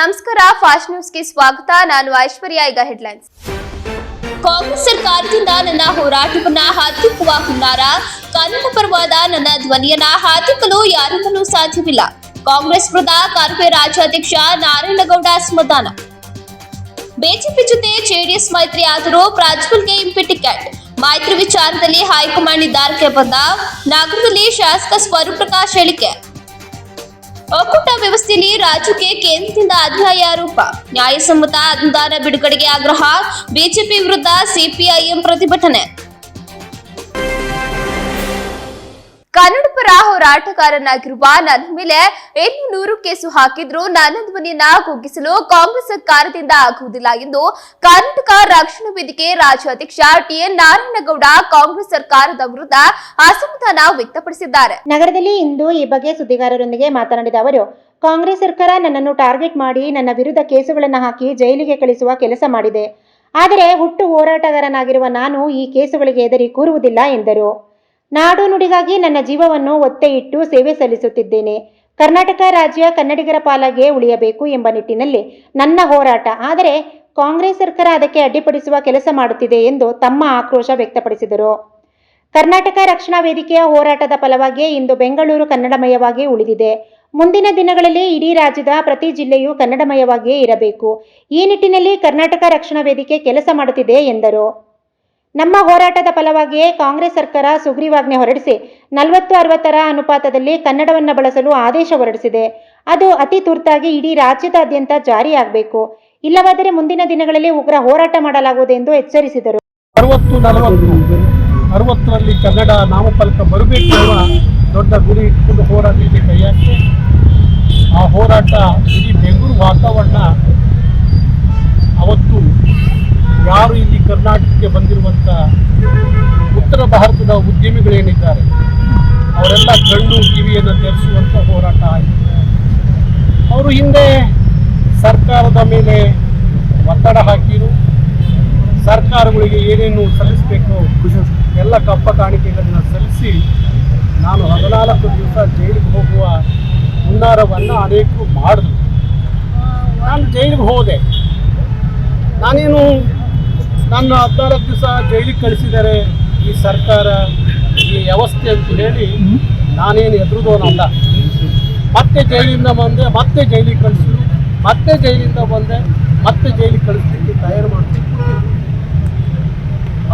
ನಮಸ್ಕಾರ ಫಾಸ್ಟ್ ನ್ಯೂಸ್ಗೆ ಸ್ವಾಗತ. ನಾನು ಐಶ್ವರ್ಯ, ಈಗ ಹೆಡ್ಲೈನ್ಸ್ ಕಾಂಗ್ರೆಸ್ ಸರ್ಕಾರದಿಂದ ನನ್ನ ಹೋರಾಟವನ್ನ ಹಾತಿಕ್ಕುವ ಹುನ್ನಾರ. ಕನ್ನಡ ಪರವಾದ ನನ್ನ ಧ್ವನಿಯನ್ನ ಹಾತಿಕ್ಕಲು ಯಾರಿಂದಲೂ ಸಾಧ್ಯವಿಲ್ಲ. ಕಾಂಗ್ರೆಸ್ ವಿರುದ್ಧ ಕಾರ್ಪೆ ರಾಜ್ಯಾಧ್ಯಕ್ಷ ನಾರಾಯಣಗೌಡ ಸ್ಮದಾನ. ಬಿಜೆಪಿ ಜೊತೆ ಜೆಡಿಎಸ್ ಮೈತ್ರಿ ಆದರೂ ಪ್ರಾಜ್ವಲ್ಗೆ ಎಂಪಿ ಟಿಕೆಟ್. ಮೈತ್ರಿ ವಿಚಾರದಲ್ಲಿ ಹೈಕಮಾಂಡ್ ನಿರ್ಧಾರಕ್ಕೆ ಬಂದ. ನಗರದಲ್ಲಿ ಶಾಸಕ ಸ್ವರೂಪ್ ಪ್ರಕಾಶ್ ಹೇಳಿಕೆ. ಒಕ್ಕೂಟ ವ್ಯವಸ್ಥೆಯಲ್ಲಿ ರಾಜ್ಯಕ್ಕೆ ಕೇಂದ್ರದಿಂದ ಅಧ್ಯಾಯ ರೂಪ. ನ್ಯಾಯಸಮ್ಮತ ಅನುದಾನ ಬಿಡುಗಡೆಗೆ ಆಗ್ರಹ ಬಿಜೆಪಿ ವಿರುದ್ಧ ಸಿಪಿಐಎಂ ಪ್ರತಿಭಟನೆ. ಕನ್ನಡಪರ ಹೋರಾಟಗಾರನಾಗಿರುವ ನನ್ನ ಮೇಲೆ ಎಲ್ಲಿ ನೂರು ಕೇಸು ಹಾಕಿದ್ರು. ನನ್ನ ಧ್ವನಿಯನ್ನ ಕುಗ್ಗಿಸಲು ಕಾಂಗ್ರೆಸ್ ಸರ್ಕಾರದಿಂದ ಆಗುವುದಿಲ್ಲ ಎಂದು ಕರ್ನಾಟಕ ರಕ್ಷಣಾ ವೇದಿಕೆ ರಾಜ್ಯಾಧ್ಯಕ್ಷ ಟಿಎನ್ ನಾರಾಯಣಗೌಡ ಕಾಂಗ್ರೆಸ್ ಸರ್ಕಾರದ ವಿರುದ್ಧ ಅಸಮಾಧಾನ ವ್ಯಕ್ತಪಡಿಸಿದ್ದಾರೆ. ನಗರದಲ್ಲಿ ಇಂದು ಈ ಬಗ್ಗೆ ಸುದ್ದಿಗಾರರೊಂದಿಗೆ ಮಾತನಾಡಿದ ಅವರು, ಕಾಂಗ್ರೆಸ್ ಸರ್ಕಾರ ನನ್ನನ್ನು ಟಾರ್ಗೆಟ್ ಮಾಡಿ ನನ್ನ ವಿರುದ್ಧ ಕೇಸುಗಳನ್ನು ಹಾಕಿ ಜೈಲಿಗೆ ಕಳಿಸುವ ಕೆಲಸ ಮಾಡಿದೆ. ಆದರೆ ಹುಟ್ಟು ಹೋರಾಟಗಾರನಾಗಿರುವ ನಾನು ಈ ಕೇಸುಗಳಿಗೆ ಹೆದರಿ ಕೂರುವುದಿಲ್ಲ ಎಂದರು. ನಾಡು ನುಡಿಗಾಗಿ ನನ್ನ ಜೀವವನ್ನು ಒತ್ತೆ ಇಟ್ಟು ಸೇವೆ ಸಲ್ಲಿಸುತ್ತಿದ್ದೇನೆ. ಕರ್ನಾಟಕ ರಾಜ್ಯ ಕನ್ನಡಿಗರ ಪಾಲಾಗೆ ಉಳಿಯಬೇಕು ಎಂಬ ನಿಟ್ಟಿನಲ್ಲಿ ನನ್ನ ಹೋರಾಟ. ಆದರೆ ಕಾಂಗ್ರೆಸ್ ಸರ್ಕಾರ ಅದಕ್ಕೆ ಅಡ್ಡಿಪಡಿಸುವ ಕೆಲಸ ಮಾಡುತ್ತಿದೆ ಎಂದು ತಮ್ಮ ಆಕ್ರೋಶ ವ್ಯಕ್ತಪಡಿಸಿದರು. ಕರ್ನಾಟಕ ರಕ್ಷಣಾ ವೇದಿಕೆಯ ಹೋರಾಟದ ಫಲವಾಗಿ ಇಂದು ಬೆಂಗಳೂರು ಕನ್ನಡಮಯವಾಗಿ ಉಳಿದಿದೆ. ಮುಂದಿನ ದಿನಗಳಲ್ಲಿ ಇಡೀ ರಾಜ್ಯದ ಪ್ರತಿ ಜಿಲ್ಲೆಯೂ ಕನ್ನಡಮಯವಾಗಿಯೇ ಇರಬೇಕು. ಈ ನಿಟ್ಟಿನಲ್ಲಿ ಕರ್ನಾಟಕ ರಕ್ಷಣಾ ವೇದಿಕೆ ಕೆಲಸ ಮಾಡುತ್ತಿದೆ ಎಂದರು. ನಮ್ಮ ಹೋರಾಟದ ಫಲವಾಗಿಯೇ ಕಾಂಗ್ರೆಸ್ ಸರ್ಕಾರ ಸುಗ್ರೀವಾಜ್ಞೆ ಹೊರಡಿಸಿ ನಲವತ್ತು ಅರವತ್ತರ ಅನುಪಾತದಲ್ಲಿ ಕನ್ನಡವನ್ನು ಬಳಸಲು ಆದೇಶ ಹೊರಡಿಸಿದೆ. ಅದು ಅತಿ ತುರ್ತಾಗಿ ಇಡೀ ರಾಜ್ಯದಾದ್ಯಂತ ಜಾರಿಯಾಗಬೇಕು. ಇಲ್ಲವಾದರೆ ಮುಂದಿನ ದಿನಗಳಲ್ಲಿ ಉಗ್ರ ಹೋರಾಟ ಮಾಡಲಾಗುವುದು ಎಂದು ಎಚ್ಚರಿಸಿದರು. ಅರವತ್ತರಲ್ಲಿ ಕನ್ನಡ ನಾಮಫಲಕ ಬರಬೇಕು ದೊಡ್ಡ ಗುರಿ ಹೋರಾಟಕ್ಕೆ ಕೈ ಆ ಹೋರಾಟ ಇಡೀ ಬೆಂಗಳೂರು ವಾತಾವರಣ ಅವತ್ತು ಯಾರು ಇಲ್ಲಿ ಕರ್ನಾಟಕಕ್ಕೆ ಬಂದಿರುವಂಥ ಉತ್ತರ ಭಾರತದ ಉದ್ಯಮಿಗಳೇನಿದ್ದಾರೆ, ಅವರೆಲ್ಲ ಕಣ್ಣು ಕಿವಿಯನ್ನು ತೆರೆಸುವಂಥ ಹೋರಾಟ ಆಯಿತು ಅವರು ಹಿಂದೆ ಸರ್ಕಾರದ ಮೇಲೆ ಒತ್ತಡ ಹಾಕಿರು, ಸರ್ಕಾರಗಳಿಗೆ ಏನೇನು ಸಲ್ಲಿಸಬೇಕು ಎಲ್ಲ ಕಪ್ಪ ಕಾಣಿಕೆಗಳನ್ನು ಸಲ್ಲಿಸಿ ನಾನು ಹದಿನಾಲ್ಕು ದಿವಸ ಜೈಲಿಗೆ ಹೋಗುವ ಹುನ್ನಾರವನ್ನು ಅನೇಕರು ಮಾಡಿದ್ರು. ನಾನು ಜೈಲಿಗೆ ಹೋದೆ. ನಾನೇನು ನನ್ನ ಹದಿನಾಲ್ಕು ದಿವಸ ಜೈಲಿಗೆ ಕಳಿಸಿದ್ದಾರೆ ಈ ಸರ್ಕಾರ ಈ ವ್ಯವಸ್ಥೆ ಅಂತ ಹೇಳಿ ನಾನೇನು ಎದುರುದೋನಲ್ಲ ಮತ್ತೆ ಜೈಲಿಂದ ಬಂದೆ, ಮತ್ತೆ ಜೈಲಿಗೆ ಕಳಿಸಿದ್ರು. ಮತ್ತೆ ಜೈಲಿಂದ ಬಂದೆ, ಮತ್ತೆ ಜೈಲಿಗೆ ಕಳಿಸ್ಲಿಕ್ಕೆ ತಯಾರು ಮಾಡ್ತೀನಿ.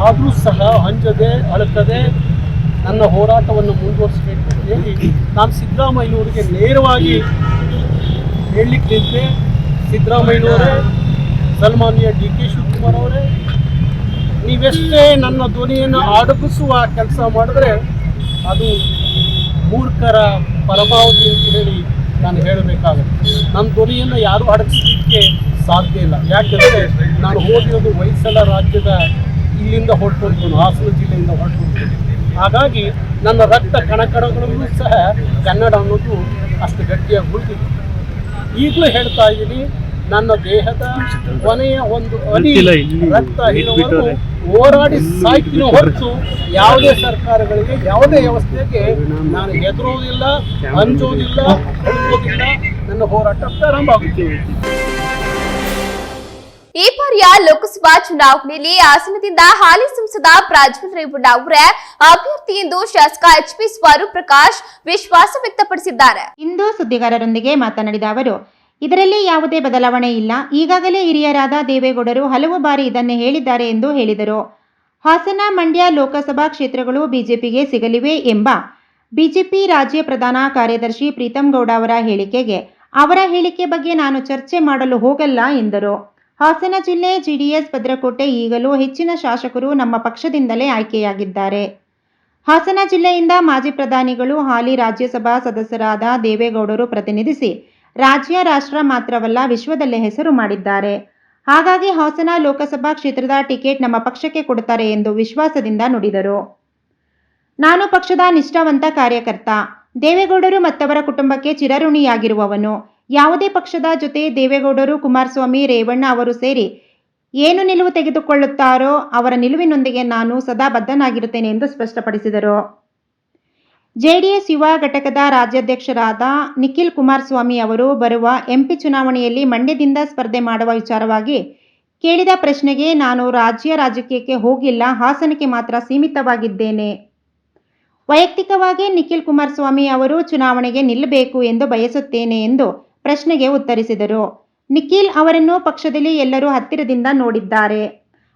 ಆದರೂ ಸಹ ಹಂಚದೆ ಅಳಕದೆ ನನ್ನ ಹೋರಾಟವನ್ನು ಮುಂದುವರಿಸಬೇಕು ಅಂತ ಹೇಳಿ ನಾನು ಸಿದ್ದರಾಮಯ್ಯನವರಿಗೆ ನೇರವಾಗಿ ಹೇಳಲಿಕ್ಕೆ ನಿಂತೆ. ಸಿದ್ದರಾಮಯ್ಯನವರೇ, ಸನ್ಮಾನ್ಯ ಡಿ ಕೆ ಶಿವಕುಮಾರ್ ಅವರೇ ನೀವೆಷ್ಟೇ ನನ್ನ ಧ್ವನಿಯನ್ನು ಅಡಗಿಸುವ ಕೆಲಸ ಮಾಡಿದ್ರೆ ಅದು ಮೂರ್ಖರ ಪರಮಾವಧಿ ಅಂತ ಹೇಳಿ ನಾನು ಹೇಳಬೇಕಾಗುತ್ತೆ. ನನ್ನ ಧ್ವನಿಯನ್ನು ಯಾರೂ ಅಡಗಿಸಲಿಕ್ಕೆ ಸಾಧ್ಯ ಇಲ್ಲ. ಯಾಕೆಂದರೆ ನಾನು ಓದಿರೋದು ಹೊಯ್ಸಳ ರಾಜ್ಯದ ಇಲ್ಲಿಂದ ಹೊರಟುಕೊಂಡು ಹಾಸನ ಜಿಲ್ಲೆಯಿಂದ ಹೊರಟು ಹಾಗಾಗಿ ನನ್ನ ರಕ್ತ ಕಣಕಣಗಳಲ್ಲೂ ಸಹ ಕನ್ನಡ ಅನ್ನೋದು ಅಷ್ಟು ಗಟ್ಟಿಯಾಗಿ ಉಳಿದಿದೆ ಈಗಲೂ ಹೇಳ್ತಾ ಇದ್ದೀನಿ ನನ್ನ ದೇಹದ ಕೊನೆಯ ಒಂದು ಅಡಿ ರಕ್ತ ಹೀರುವವರೆಗೂ ಹೋರಾಡಿ ಸಾಯ್ತಿನ ಹೊರತು ಯಾವುದೇ ಸರ್ಕಾರಗಳಿಗೆ ಯಾವುದೇ ವ್ಯವಸ್ಥೆಗೆ ನಾನು ಹೆದರುವುದಿಲ್ಲ ಹಂಚುವುದಿಲ್ಲ ಹೋಗುವುದಿಲ್ಲ ನನ್ನ ಹೋರಾಟ ಪ್ರಾರಂಭ ಆಗುತ್ತೇವೆ ಈ ಬಾರಿಯ ಲೋಕಸಭಾ ಚುನಾವಣೆಯಲ್ಲಿ ಹಾಸನದಿಂದ ಹಾಲಿ ಸಂಸದ ಪ್ರಜ್ವಲ್ ರೇವಣ್ಣ ಅವರೇ ಅಭ್ಯರ್ಥಿ ಎಂದು ಶಾಸಕ ಎಚ್ ಪಿ ಸ್ವರೂಪ್ ಪ್ರಕಾಶ್ ವಿಶ್ವಾಸ ವ್ಯಕ್ತಪಡಿಸಿದ್ದಾರೆ. ಇಂದು ಸುದ್ದಿಗಾರರೊಂದಿಗೆ ಮಾತನಾಡಿದ ಅವರು ಇದರಲ್ಲಿ ಯಾವುದೇ ಬದಲಾವಣೆ ಇಲ್ಲ. ಈಗಾಗಲೇ ಹಿರಿಯರಾದ ದೇವೇಗೌಡರು ಹಲವು ಬಾರಿ ಇದನ್ನೇ ಹೇಳಿದ್ದಾರೆ ಎಂದು ಹೇಳಿದರು. ಹಾಸನ ಮಂಡ್ಯ ಲೋಕಸಭಾ ಕ್ಷೇತ್ರಗಳು ಬಿಜೆಪಿಗೆ ಸಿಗಲಿವೆ ಎಂಬ ಬಿಜೆಪಿ ರಾಜ್ಯ ಪ್ರಧಾನ ಕಾರ್ಯದರ್ಶಿ ಪ್ರೀತಂ ಗೌಡ ಅವರ ಹೇಳಿಕೆಗೆ ಅವರ ಹೇಳಿಕೆ ಬಗ್ಗೆ ನಾನು ಚರ್ಚೆ ಮಾಡಲು ಹೋಗಲ್ಲ ಎಂದರು. ಹಾಸನ ಜಿಲ್ಲೆ ಜೆಡಿಎಸ್ ಭದ್ರಕೋಟೆ ಈಗಲೂ ಹೆಚ್ಚಿನ ಶಾಸಕರು ನಮ್ಮ ಪಕ್ಷದಿಂದಲೇ ಆಯ್ಕೆಯಾಗಿದ್ದಾರೆ. ಹಾಸನ ಜಿಲ್ಲೆಯಿಂದ ಮಾಜಿ ಪ್ರಧಾನಿಗಳು ಹಾಲಿ ರಾಜ್ಯಸಭಾ ಸದಸ್ಯರಾದ ದೇವೇಗೌಡರು ಪ್ರತಿನಿಧಿಸಿ ರಾಜ್ಯ ರಾಷ್ಟ್ರ ಮಾತ್ರವಲ್ಲ ವಿಶ್ವದಲ್ಲೇ ಹೆಸರು ಮಾಡಿದ್ದಾರೆ. ಹಾಗಾಗಿ ಹಾಸನ ಲೋಕಸಭಾ ಕ್ಷೇತ್ರದ ಟಿಕೆಟ್ ನಮ್ಮ ಪಕ್ಷಕ್ಕೆ ಕೊಡುತ್ತಾರೆ ಎಂದು ವಿಶ್ವಾಸದಿಂದ ನುಡಿದರು. ನಾನು ಪಕ್ಷದ ನಿಷ್ಠಾವಂತ ಕಾರ್ಯಕರ್ತ. ದೇವೇಗೌಡರು ಮತ್ತವರ ಕುಟುಂಬಕ್ಕೆ ಚಿರಋಣಿಯಾಗಿರುವವನು. ಯಾವುದೇ ಪಕ್ಷದ ಜೊತೆ ದೇವೇಗೌಡರು ಕುಮಾರಸ್ವಾಮಿ, ರೇವಣ್ಣ ಅವರು ಸೇರಿ ಏನು ನಿಲುವು ತೆಗೆದುಕೊಳ್ಳುತ್ತಾರೋ ಅವರ ನಿಲುವಿನೊಂದಿಗೆ ನಾನು ಸದಾ ಬದ್ಧನಾಗಿರುತ್ತೇನೆ ಎಂದು ಸ್ಪಷ್ಟಪಡಿಸಿದರು. ಜೆಡಿಎಸ್ ಯುವ ಘಟಕದ ರಾಜ್ಯಾಧ್ಯಕ್ಷರಾದ ನಿಖಿಲ್ ಕುಮಾರಸ್ವಾಮಿ ಅವರು ಬರುವ ಎಂಪಿ ಚುನಾವಣೆಯಲ್ಲಿ ಮಂಡ್ಯದಿಂದ ಸ್ಪರ್ಧೆ ಮಾಡುವ ವಿಚಾರವಾಗಿ ಕೇಳಿದ ಪ್ರಶ್ನೆಗೆ ನಾನು ರಾಜ್ಯ ರಾಜಕೀಯಕ್ಕೆ ಹೋಗಿಲ್ಲ, ಹಾಸನಕ್ಕೆ ಮಾತ್ರ ಸೀಮಿತವಾಗಿದ್ದೇನೆ. ವೈಯಕ್ತಿಕವಾಗಿ ನಿಖಿಲ್ ಕುಮಾರಸ್ವಾಮಿ ಅವರು ಚುನಾವಣೆಗೆ ನಿಲ್ಲಬೇಕು ಎಂದು ಬಯಸುತ್ತೇನೆ ಎಂದು ಪ್ರಶ್ನೆಗೆ ಉತ್ತರಿಸಿದರು. ನಿಖಿಲ್ ಅವರನ್ನು ಪಕ್ಷದಲ್ಲಿ ಎಲ್ಲರೂ ಹತ್ತಿರದಿಂದ ನೋಡಿದ್ದಾರೆ.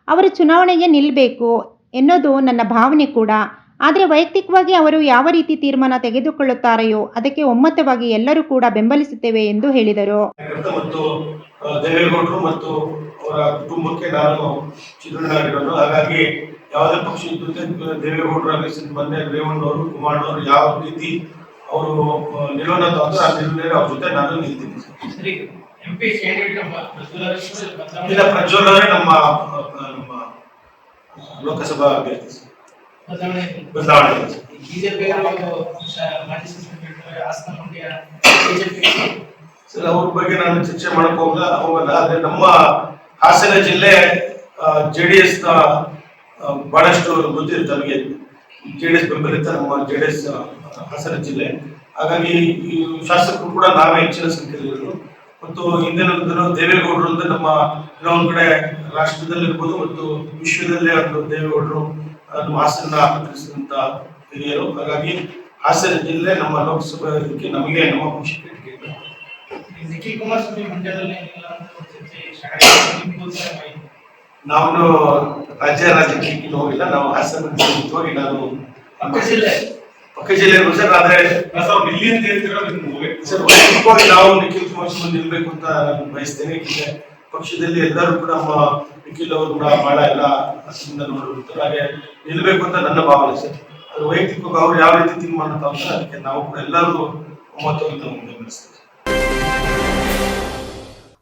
ಅವರು ಚುನಾವಣೆಗೆ ನಿಲ್ಲಬೇಕು ಎನ್ನೋದು ನನ್ನ ಭಾವನೆ ಕೂಡ. ಆದರೆ ವೈಯಕ್ತಿಕವಾಗಿ ಅವರು ಯಾವ ರೀತಿ ತೀರ್ಮಾನ ತೆಗೆದುಕೊಳ್ಳುತ್ತಾರೆಯೋ ಅದಕ್ಕೆ ಒಮ್ಮತವಾಗಿ ಎಲ್ಲರೂ ಕೂಡ ಬೆಂಬಲಿಸುತ್ತೇವೆ ಎಂದು ಹೇಳಿದರು. ಮತ್ತು ದೇವೇಗೌಡರು ಮತ್ತು ಅವರ ಕುಟುಂಬಕ್ಕೆ ನಾನು ಚಿತ್ರಣರಾಗಿರೋದು ಹಾಗಾಗಿ ಯಾವುದೇ ಪಕ್ಷದ ಜೊತೆ ದೇವೇಗೌಡರು ಆಗಲಿ ಮೊನ್ನೆ ರೇವಣ್ಣವರು ಕುಮಾರಣ್ಣವರು ಯಾವ ರೀತಿ ಅವರು ನಿಲುವನ್ನು ತಗೊಂಡ್ರೆ ಆ ನಿಲುವಿನಲ್ಲಿ ಅವ್ರ ಜೊತೆ ನಾನು ನಿಲ್ತೀನಿ ಇಲ್ಲ ಪ್ರಜ್ವಲ್ ನಮ್ಮ ನಮ್ಮ ಲೋಕಸಭಾ ಅಭ್ಯರ್ಥಿ. ಬದಲಾವಣೆ ಸರ್. ಬಿಜೆಪಿ ಮಾಜಿ ಸಚಿವರು ಹಾಸನ ಮಂಡ್ಯ ಬಿಜೆಪಿ. ಸರ್ ಅವ್ರ ಬಗ್ಗೆ ನಾನು ಚರ್ಚೆ ಮಾಡಕ್ ಹೋಗಲ್ಲ ಹೋಗಲ್ಲ. ಆದ್ರೆ ನಮ್ಮ ಹಾಸನ ಜಿಲ್ಲೆ ಜೆ ಡಿ ಎಸ್ನ ಬಹಳಷ್ಟು ಗೊತ್ತಿರುತ್ತೆ ನಮಗೆ. ಜೆ ಡಿ ಎಸ್ ಬೆಂಬಲಿತ ನಮ್ಮ ಜೆ ಡಿ ಎಸ್ ಹಾಸನ ಜಿಲ್ಲೆ. ಹಾಗಾಗಿ ಈ ಶಾಸಕರು ಕೂಡ ನಾವೇ ಹೆಚ್ಚಿನ ಸಂಖ್ಯೆಯಲ್ಲಿರೋದು ಮತ್ತು ಹಿಂದಿನ ದಿನ ದೇವೇಗೌಡರು ಅಂತ ನಮ್ಮ ಎಲ್ಲೋ ಒಂದ್ ಕಡೆ ರಾಷ್ಟ್ರದಲ್ಲಿರ್ಬೋದು ಮತ್ತು ವಿಶ್ವದಲ್ಲೇ ಒಂದು ದೇವೇಗೌಡರು ನಮ್ಮ ಹಾಸನ ಪ್ರತಿನಿಧಿಸಿದಂತ ಹಿರಿಯರು. ಹಾಗಾಗಿ ಹಾಸನ ಜಿಲ್ಲೆ ನಮ್ಮ ಲೋಕಸಭಾ ಇದಕ್ಕೆ ನಮಗೆ ನಮ್ಮ ಖುಷಿ ನಿಖಿಲ್ ಕುಮಾರಸ್ವಾಮಿ ಮಂಡ್ಯದಲ್ಲಿ ನಾವು ರಾಜ್ಯ ರಾಜಕೀಯಕ್ಕೆ ಹೋಗಿಲ್ಲ. ನಾವು ಹಾಸನ ಹೋಗಿ ನಾನು ಪಕ್ಕ ಜಿಲ್ಲೆ. ಪಕ್ಕ ಜಿಲ್ಲೆ ಸರ್ ಆದ್ರೆ ನಾವು ನಿಖಿಲ್ ಕುಮಾರಸ್ವಾಮಿ ನಿಲ್ಬೇಕು ಅಂತ ನಾನು ಬಯಸ್ತೇನೆ. ಪಕ್ಷದಲ್ಲಿ ಎಲ್ಲರೂ ಕೂಡ ನಮ್ಮ ನಿಖಿಲ್ ಅವರು ಕೂಡ ಬಹಳ ಎಲ್ಲ ಹಸಿಂದ ನೋಡಿಬಿಡ್ತಾರೆ ಹಾಗೆ ನಿಲ್ಬೇಕು ಅಂತ ನನ್ನ ಭಾವನೆ ಸರ್. ಅದು ವೈಯಕ್ತಿಕವಾಗಿ ಅವ್ರು ಯಾವ ರೀತಿ ತೀರ್ಮಾನ ತಗೊಂಡ್ರೆ ಅದಕ್ಕೆ ನಾವು ಕೂಡ ಎಲ್ಲರೂ ಒಮ್ಮತವನ್ನು ಮುಂದೆ ಬೆಂಬಲಿಸ್ತೇವೆ